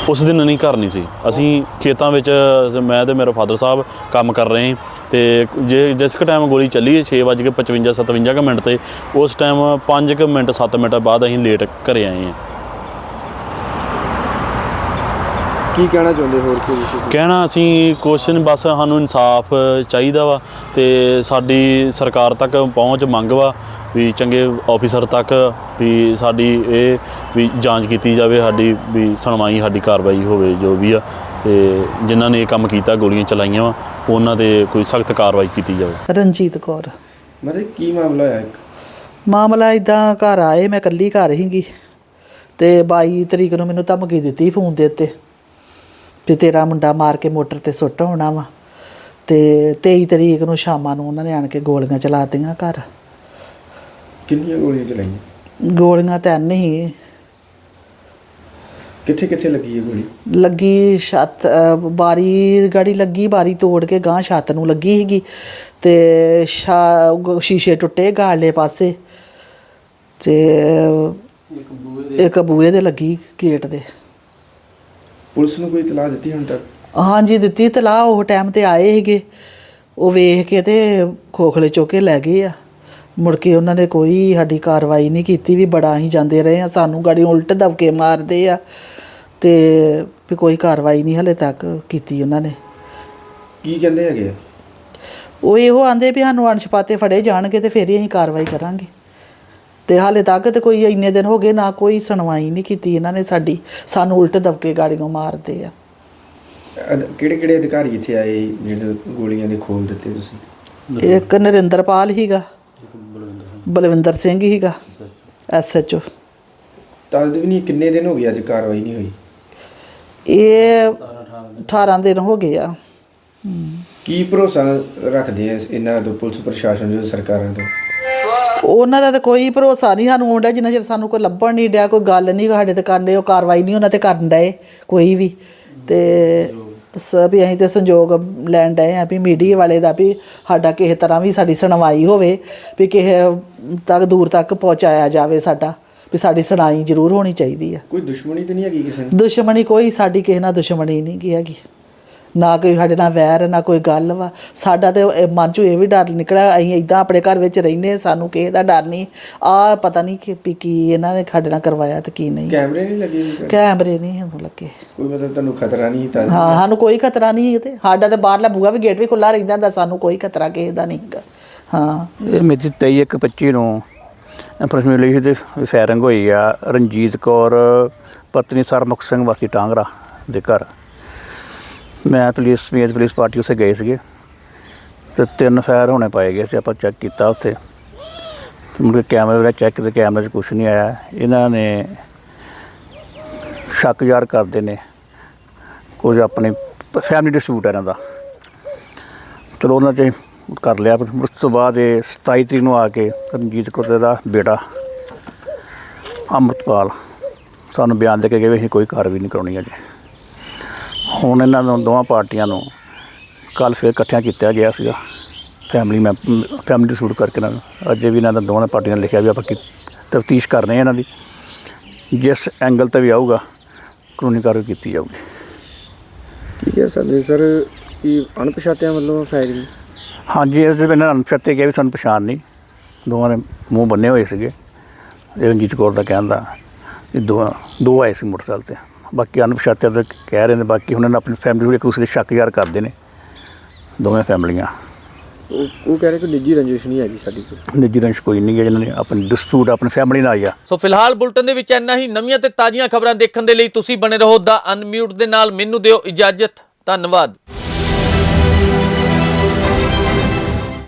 S12: ਉਸ ਦਿਨ ਨਹੀਂ ਘਰ ਨਹੀਂ ਸੀ। ਅਸੀਂ ਖੇਤਾਂ ਵਿੱਚ ਮੈਂ ਤੇ ਮੇਰੇ ਫਾਦਰ ਸਾਹਿਬ ਕੰਮ ਕਰ ਰਹੇ ਤੇ ਜੇ ਜਿਸ ਕ ਟਾਈਮ ਗੋਲੀ ਚੱਲੀ 6:55 57 ਕੁ ਮਿੰਟ ਤੇ ਉਸ ਟਾਈਮ 5 ਕੁ ਮਿੰਟ 7 ਮਿੰਟ ਬਾਅਦ ਅਸੀਂ ਲੇਟ ਘਰੇ ਆਏ ਹਾਂ।
S10: ਕੀ ਕਹਿਣਾ ਚਾਹੁੰਦੇ ਹੋਰ ਕੁਝ ਤੁਸੀਂ?
S12: ਕਹਿਣਾ ਅਸੀਂ ਕੁਐਸਚਨ ਬਸ ਸਾਨੂੰ ਇਨਸਾਫ ਚਾਹੀਦਾ ਵਾ ਤੇ ਸਾਡੀ ਸਰਕਾਰ ਤੱਕ ਪਹੁੰਚ ਮੰਗ ਵਾ ਵੀ ਚੰਗੇ ਆਫੀਸਰ ਤੱਕ ਵੀ ਸਾਡੀ ਇਹ ਵੀ ਜਾਂਚ ਕੀਤੀ ਜਾਵੇ ਸਾਡੀ ਵੀ ਸੁਣਵਾਈ ਸਾਡੀ ਕਾਰਵਾਈ ਹੋਵੇ ਜੋ ਵੀ ਆ ਤੇ ਜਿਨ੍ਹਾਂ ਨੇ ਇਹ ਕੰਮ ਕੀਤਾ ਗੋਲੀਆਂ ਚਲਾਈਆਂ ਵਾ ਉਹਨਾਂ ਤੇ ਕੋਈ ਸਖਤ ਕਾਰਵਾਈ ਕੀਤੀ ਜਾਵੇ।
S13: ਰਣਜੀਤ ਕੌਰ।
S10: ਮਤਲਬ ਕੀ ਮਾਮਲਾ ਇੱਕ?
S13: ਮਾਮਲਾ ਇਦਾਂ ਘਰ ਆਏ ਮੈਂ ਇਕੱਲੀ ਘਰ ਹੀਗੀ ਤੇ 22 ਤਰੀਕ ਨੂੰ ਮੈਨੂੰ ਧਮਕੀ ਦਿੱਤੀ ਫੋਨ ਦੇ ਉੱਤੇ। ਤੇ ਤੇਰਾ ਮੁੰਡਾ ਮਾਰ ਕੇ ਮੋਟਰ ਤੇ ਸੁੱਟ ਹੋਣਾ ਵਾ। ਤੇ 23 ਤਰੀਕ ਨੂੰ ਸ਼ਾਮਾਂ ਨੂੰ ਉਹਨਾਂ ਨੇ ਆਣ ਕੇ ਗੋਲੀਆਂ ਚਲਾਤੀਆਂ ਘਰ।
S10: ਕਿੰਨੀਆਂ ਗੋਲੀਆਂ ਚਲਾਈਆਂ?
S13: ਗੋਲੀਆਂ ਤਾਂ ਨਹੀਂ
S10: ਕਿੱਥੇ ਕਿੱਥੇ ਲੱਗੀ ਹੈ ਗੋਲੀ?
S13: ਲੱਗੀ ਛੱਤ ਬਾਰੀ ਗਾੜੀ ਲੱਗੀ ਬਾਰੀ ਤੋੜ ਕੇ ਗਾਂ ਛੱਤ ਨੂੰ ਲੱਗੀ ਸੀਗੀ। ਤੇ ਸ਼ੀਸ਼ੇ ਟੁੱਟੇ ਗਾਲੇ ਪਾਸੇ। ਤੇ ਇੱਕ ਬੂਹੇ ਦੇ ਲੱਗੀ ਗੇਟ ਦੇ।
S10: ਪੁਲਿਸ ਨੂੰ ਕੋਈ ਇਤਲਾਹ ਦਿੱਤੀ ਹੁਣ ਤੱਕ?
S13: ਹਾਂਜੀ ਦਿੱਤੀ ਤਲਾਹ ਉਹ ਟਾਈਮ ਤੇ ਆਏ ਸੀਗੇ। ਉਹ ਵੇਖ ਕੇ ਤੇ ਖੋਖਲੇ ਚੁੱਕ ਲੈ ਗਏ ਆ। ਮੁੜ ਕੇ ਉਹਨਾਂ ਨੇ ਕੋਈ ਸਾਡੀ ਕਾਰਵਾਈ ਨਹੀਂ ਕੀਤੀ ਵੀ ਬੜਾ ਹੀ ਜਾਂਦੇ ਰਹੇ ਆ। ਸਾਨੂੰ ਗਾੜੀ ਉਲਟ ਦਬਕੇ ਮਾਰਦੇ ਆ। ਤੇ ਵੀ ਕੋਈ ਕਾਰਵਾਈ ਨਹੀਂ ਹਲੇ ਤੱਕ ਕੀਤੀ ਉਹਨਾਂ ਨੇ।
S10: ਕੀ ਕਹਿੰਦੇ ਹੈਗੇ ਆ?
S13: ਉਹ ਇਹੋ ਆਂਦੇ ਵੀ ਸਾਨੂੰ ਅਣਛਪਾਤੇ ਫੜੇ ਜਾਣਗੇ ਤੇ ਫਿਰ ਹੀ ਅਸੀਂ ਕਾਰਵਾਈ ਕਰਾਂਗੇ। ਤੇ ਹਾਲੇ ਤੱਕ ਤੇ ਕੋਈ ਇੰਨੇ ਦਿਨ ਹੋ ਗਏ ਨਾ ਕੋਈ ਸੁਣਵਾਈ ਨਹੀਂ ਕੀਤੀ ਇਹਨਾਂ ਨੇ ਸਾਡੀ। ਸਾਨੂੰ ਉਲਟ ਦਬਕੇ ਗਾੜੀਆਂ ਮਾਰਦੇ ਆ।
S10: ਕਿਹੜੇ ਕਿਹੜੇ ਅਧਿਕਾਰੀ ਇੱਥੇ ਆਏ ਜਿਹੜੇ ਗੋਲੀਆਂ ਦੇ ਖੋਲ ਦਿੱਤੇ ਤੁਸੀਂ?
S13: ਇੱਕ ਨਰਿੰਦਰਪਾਲ ਹੀਗਾ। ਬਲਵਿੰਦਰ ਸਿੰਘ ਹੀਗਾ। ਐਸਐਚਓ
S10: ਤਦ ਵੀ ਨਹੀਂ ਕਿੰਨੇ ਦਿਨ ਹੋ ਗਏ ਅੱਜ ਕਾਰਵਾਈ ਨਹੀਂ ਹੋਈ?
S13: ਇਹ 18 ਦਿਨ ਹੋ ਗਏ ਆ।
S10: ਕੀ ਭਰੋਸਾ ਰੱਖਦੇ ਆ ਇਹਨਾਂ ਤੋਂ ਪੁਲਿਸ ਪ੍ਰਸ਼ਾਸਨ ਜੋ ਸਰਕਾਰਾਂ ਤੋਂ?
S13: ਉਹਨਾਂ ਦਾ ਤਾਂ ਕੋਈ ਭਰੋਸਾ ਨਹੀਂ ਸਾਨੂੰ ਆਉਂਦਾ ਜਿੰਨਾ ਚਿਰ ਸਾਨੂੰ ਕੋਈ ਲੱਭਣ ਨਹੀਂ ਡਿਆ ਕੋਈ ਗੱਲ ਨਹੀਂ ਸਾਡੇ ਤੇ ਕਰਨੇ ਉਹ ਕਾਰਵਾਈ ਨਹੀਂ ਉਹਨਾਂ ਤੇ ਕਰਨ ਡਏ ਕੋਈ ਵੀ। ਤੇ ਸਭ ਅਸੀਂ ਤੇ ਸੰਯੋਗ ਲੈਣ ਡਏ ਆ ਵੀ ਮੀਡੀਆ ਵਾਲੇ ਦਾ ਵੀ ਸਾਡਾ ਕਿਸੇ ਤਰ੍ਹਾਂ ਵੀ ਸਾਡੀ ਸੁਣਵਾਈ ਹੋਵੇ ਵੀ ਕਿਸੇ ਤੱਕ ਦੂਰ ਤੱਕ ਪਹੁੰਚਾਇਆ ਜਾਵੇ ਸਾਡਾ ਵੀ ਸਾਡੀ ਸੁਣਾਈ ਜ਼ਰੂਰ ਹੋਣੀ ਚਾਹੀਦੀ ਆ।
S10: ਕੋਈ ਦੁਸ਼ਮਣੀ ਤਾਂ ਨਹੀਂ ਹੈਗੀ ਕਿਸੇ ਨਾਲ
S13: ਦੁਸ਼ਮਣੀ ਕੋਈ ਸਾਡੀ ਕਿਸੇ ਨਾਲ ਦੁਸ਼ਮਣੀ ਨਹੀਂ ਹੈਗੀ। ਨਾ ਕੋਈ ਸਾਡੇ ਨਾਲ ਵੈਰ ਨਾ ਕੋਈ ਗੱਲ ਵਾ। ਸਾਡਾ ਤੇ ਇਹ ਮਨ ਚੋਂ ਇਹ ਵੀ ਡਰ ਨਿਕਲਿਆ ਅਸੀਂ ਇਦਾਂ ਆਪਣੇ ਘਰ ਵਿੱਚ ਰਹਿੰਦੇ ਸਾਨੂੰ ਕਿਸੇ ਦਾ ਡਰ ਨਹੀਂ। ਆ ਪਤਾ ਨਹੀਂ ਕਿ ਵੀ ਕੀ ਇਹਨਾਂ ਨੇ ਸਾਡੇ ਨਾਲ ਕਰਵਾਇਆ ਤੇ ਕੀ ਨਹੀਂ।
S14: ਕੈਮਰੇ ਨਹੀਂ ਲੱਗੇ ਜੀ?
S13: ਕੈਮਰੇ ਨਹੀਂ ਹੁਣ ਲੱਗੇ।
S14: ਕੋਈ ਮਤਲਬ ਤੁਹਾਨੂੰ ਖਤਰਾ ਨਹੀਂ ਤਾਂ?
S13: ਹਾਂ ਸਾਨੂੰ ਕੋਈ ਖਤਰਾ ਨਹੀਂ ਤੇ ਸਾਡਾ ਤੇ ਬਾਹਰਲਾ ਬੂਹਾ ਵੀ ਗੇਟ ਵੀ ਖੁੱਲਾ ਰਹਿੰਦਾ ਹੁੰਦਾ ਸਾਨੂੰ ਕੋਈ ਖਤਰਾ ਕਿਸੇ ਦਾ ਨਹੀਂ ਹੈਗਾ ਹਾਂ।
S15: ਇਹ ਮਿਤੀ 23 ਇੱਕ 25 ਨੂੰ ਪਰਸਨਲੀ ਦੇ ਫਾਇਰਿੰਗ ਹੋਈ ਆ ਰਣਜੀਤ ਕੌਰ ਪਤਨੀ ਸਰਮੁਖ ਸਿੰਘ ਵਾਸੀ ਟਾਂਗਰਾ ਦੇ ਘਰ। ਮੈਂ ਪੁਲਿਸ ਸਮੇਤ ਪੁਲਿਸ ਪਾਰਟੀ ਉਸੇ ਗਏ ਸੀਗੇ। ਤੇ ਤਿੰਨ ਫਾਇਰ ਹੋਣੇ ਪਾਏ ਗਏ ਸੀ, ਆਪਾਂ ਚੈੱਕ ਕੀਤਾ ਉੱਥੇ। ਤੇ ਮੁੜ ਕੈਮਰੇ ਵਗੈਰਾ ਚੈੱਕ ਤੇ ਕੈਮਰੇ 'ਚ ਕੁਝ ਨਹੀਂ ਆਇਆ। ਇਹਨਾਂ ਨੇ ਸ਼ੱਕ ਯਾਰ ਕਰਦੇ ਨੇ, ਕੁਝ ਆਪਣੇ ਫੈਮਿਲੀ ਡਿਸਪਿਊਟ ਹੈ ਇਹਨਾਂ ਦਾ। ਚਲੋ ਉਹਨਾਂ 'ਚ ਕਰ ਲਿਆ, ਪਰ ਉਸ ਤੋਂ ਬਾਅਦ ਇਹ 27 ਤਰੀਕ ਨੂੰ ਆ ਕੇ ਰਣਜੀਤ ਕੌਰ ਦਾ ਬੇਟਾ ਅੰਮ੍ਰਿਤਪਾਲ ਸਾਨੂੰ ਬਿਆਨ ਦੇ ਕੇ ਗਏ ਵੀ ਅਸੀਂ ਕੋਈ ਕਾਰਵਾਈ ਨਹੀਂ ਕਰਾਉਣੀ ਅਜੇ। ਹੁਣ ਇਹਨਾਂ ਨੂੰ ਦੋਵਾਂ ਪਾਰਟੀਆਂ ਨੂੰ ਕੱਲ ਫਿਰ ਇਕੱਠਿਆਂ ਕੀਤਾ ਗਿਆ ਸੀਗਾ। ਫੈਮਿਲੀ ਮੈਂ ਫੈਮਿਲੀ ਡਿਸਪਿਊਟ ਕਰਕੇ ਨੂੰ। ਅਜੇ ਵੀ ਇਹਨਾਂ ਦਾ ਦੋਵਾਂ ਪਾਰਟੀਆਂ ਨੇ ਲਿਖਿਆ ਵੀ ਆਪਾਂ ਕੀ ਤਫਤੀਸ਼ ਕਰ ਰਹੇ ਹਾਂ ਇਹਨਾਂ ਦੀ। ਜਿਸ ਐਂਗਲ ਤੇ ਵੀ ਆਊਗਾ ਕਾਨੂੰਨੀ ਕਾਰਵਾਈ ਕੀਤੀ ਜਾਊਗੀ।
S14: ਕੀ ਹੈ ਸਰ? ਸਰ ਕੀ ਅਣਪਛਾਤਿਆਂ ਵੱਲੋਂ ਫਾਇਰਿੰਗ
S15: ਹਾਂਜੀ ਇਹਦੇ ਵਿੱਚ ਇਹਨਾਂ ਅਨਪਛਾਤੇ ਗਿਆ ਵੀ ਸਾਨੂੰ ਪਛਾਣ ਨਹੀਂ। ਦੋਵਾਂ ਨੇ ਮੂੰਹ ਬੰਨੇ ਹੋਏ ਸੀਗੇ। ਰਣਜੀਤ ਕੌਰ ਦਾ ਕਹਿੰਦਾ ਇਹ ਦੋ ਦੋ ਆਏ ਸੀ ਮੋਟਰਸਾਈਕਲ ਤੇ। ਬਾਕੀ ਅਨਪਛਾਤੇ ਤਾਂ ਕਹਿ ਰਹੇ ਨੇ ਬਾਕੀ ਹੁਣ ਇਹਨਾਂ ਆਪਣੀ ਫੈਮਿਲੀ ਨੂੰ ਇੱਕ ਦੂਸਰੇ ਦੇ ਸ਼ੱਕ ਜ਼ਾਹਰ ਕਰਦੇ ਨੇ ਦੋਵੇਂ ਫੈਮਲੀਆਂ।
S14: ਉਹ ਉਹ ਕਹਿ ਰਹੇ ਕਿ ਨਿੱਜੀ ਰੰਜਿਸ਼ ਨਹੀਂ ਹੈਗੀ ਸਾਡੀ ਕੋਈ।
S15: ਨਿੱਜੀ ਰੰਸ਼ ਕੋਈ ਨਹੀਂ ਹੈ ਜਿਨ੍ਹਾਂ ਨੇ ਆਪਣੀ ਡਿਸਪਿਊਟ ਆਪਣੀ ਫੈਮਿਲੀ ਨਾਲ ਆਈ ਆ।
S1: ਸੋ ਫਿਲਹਾਲ ਬੁਲਟਨ ਦੇ ਵਿੱਚ ਇੰਨਾ ਹੀ ਨਵੀਆਂ ਤੇ ਤਾਜ਼ੀਆਂ ਖਬਰਾਂ ਦੇਖਣ ਦੇ ਲਈ ਤੁਸੀਂ ਬਣੇ ਰਹੋ ਦਾ ਅਨਮਿਊਟ ਦੇ ਨਾਲ ਮੈਨੂੰ ਦਿਓ ਇਜਾਜ਼ਤ ਧੰਨਵਾਦ।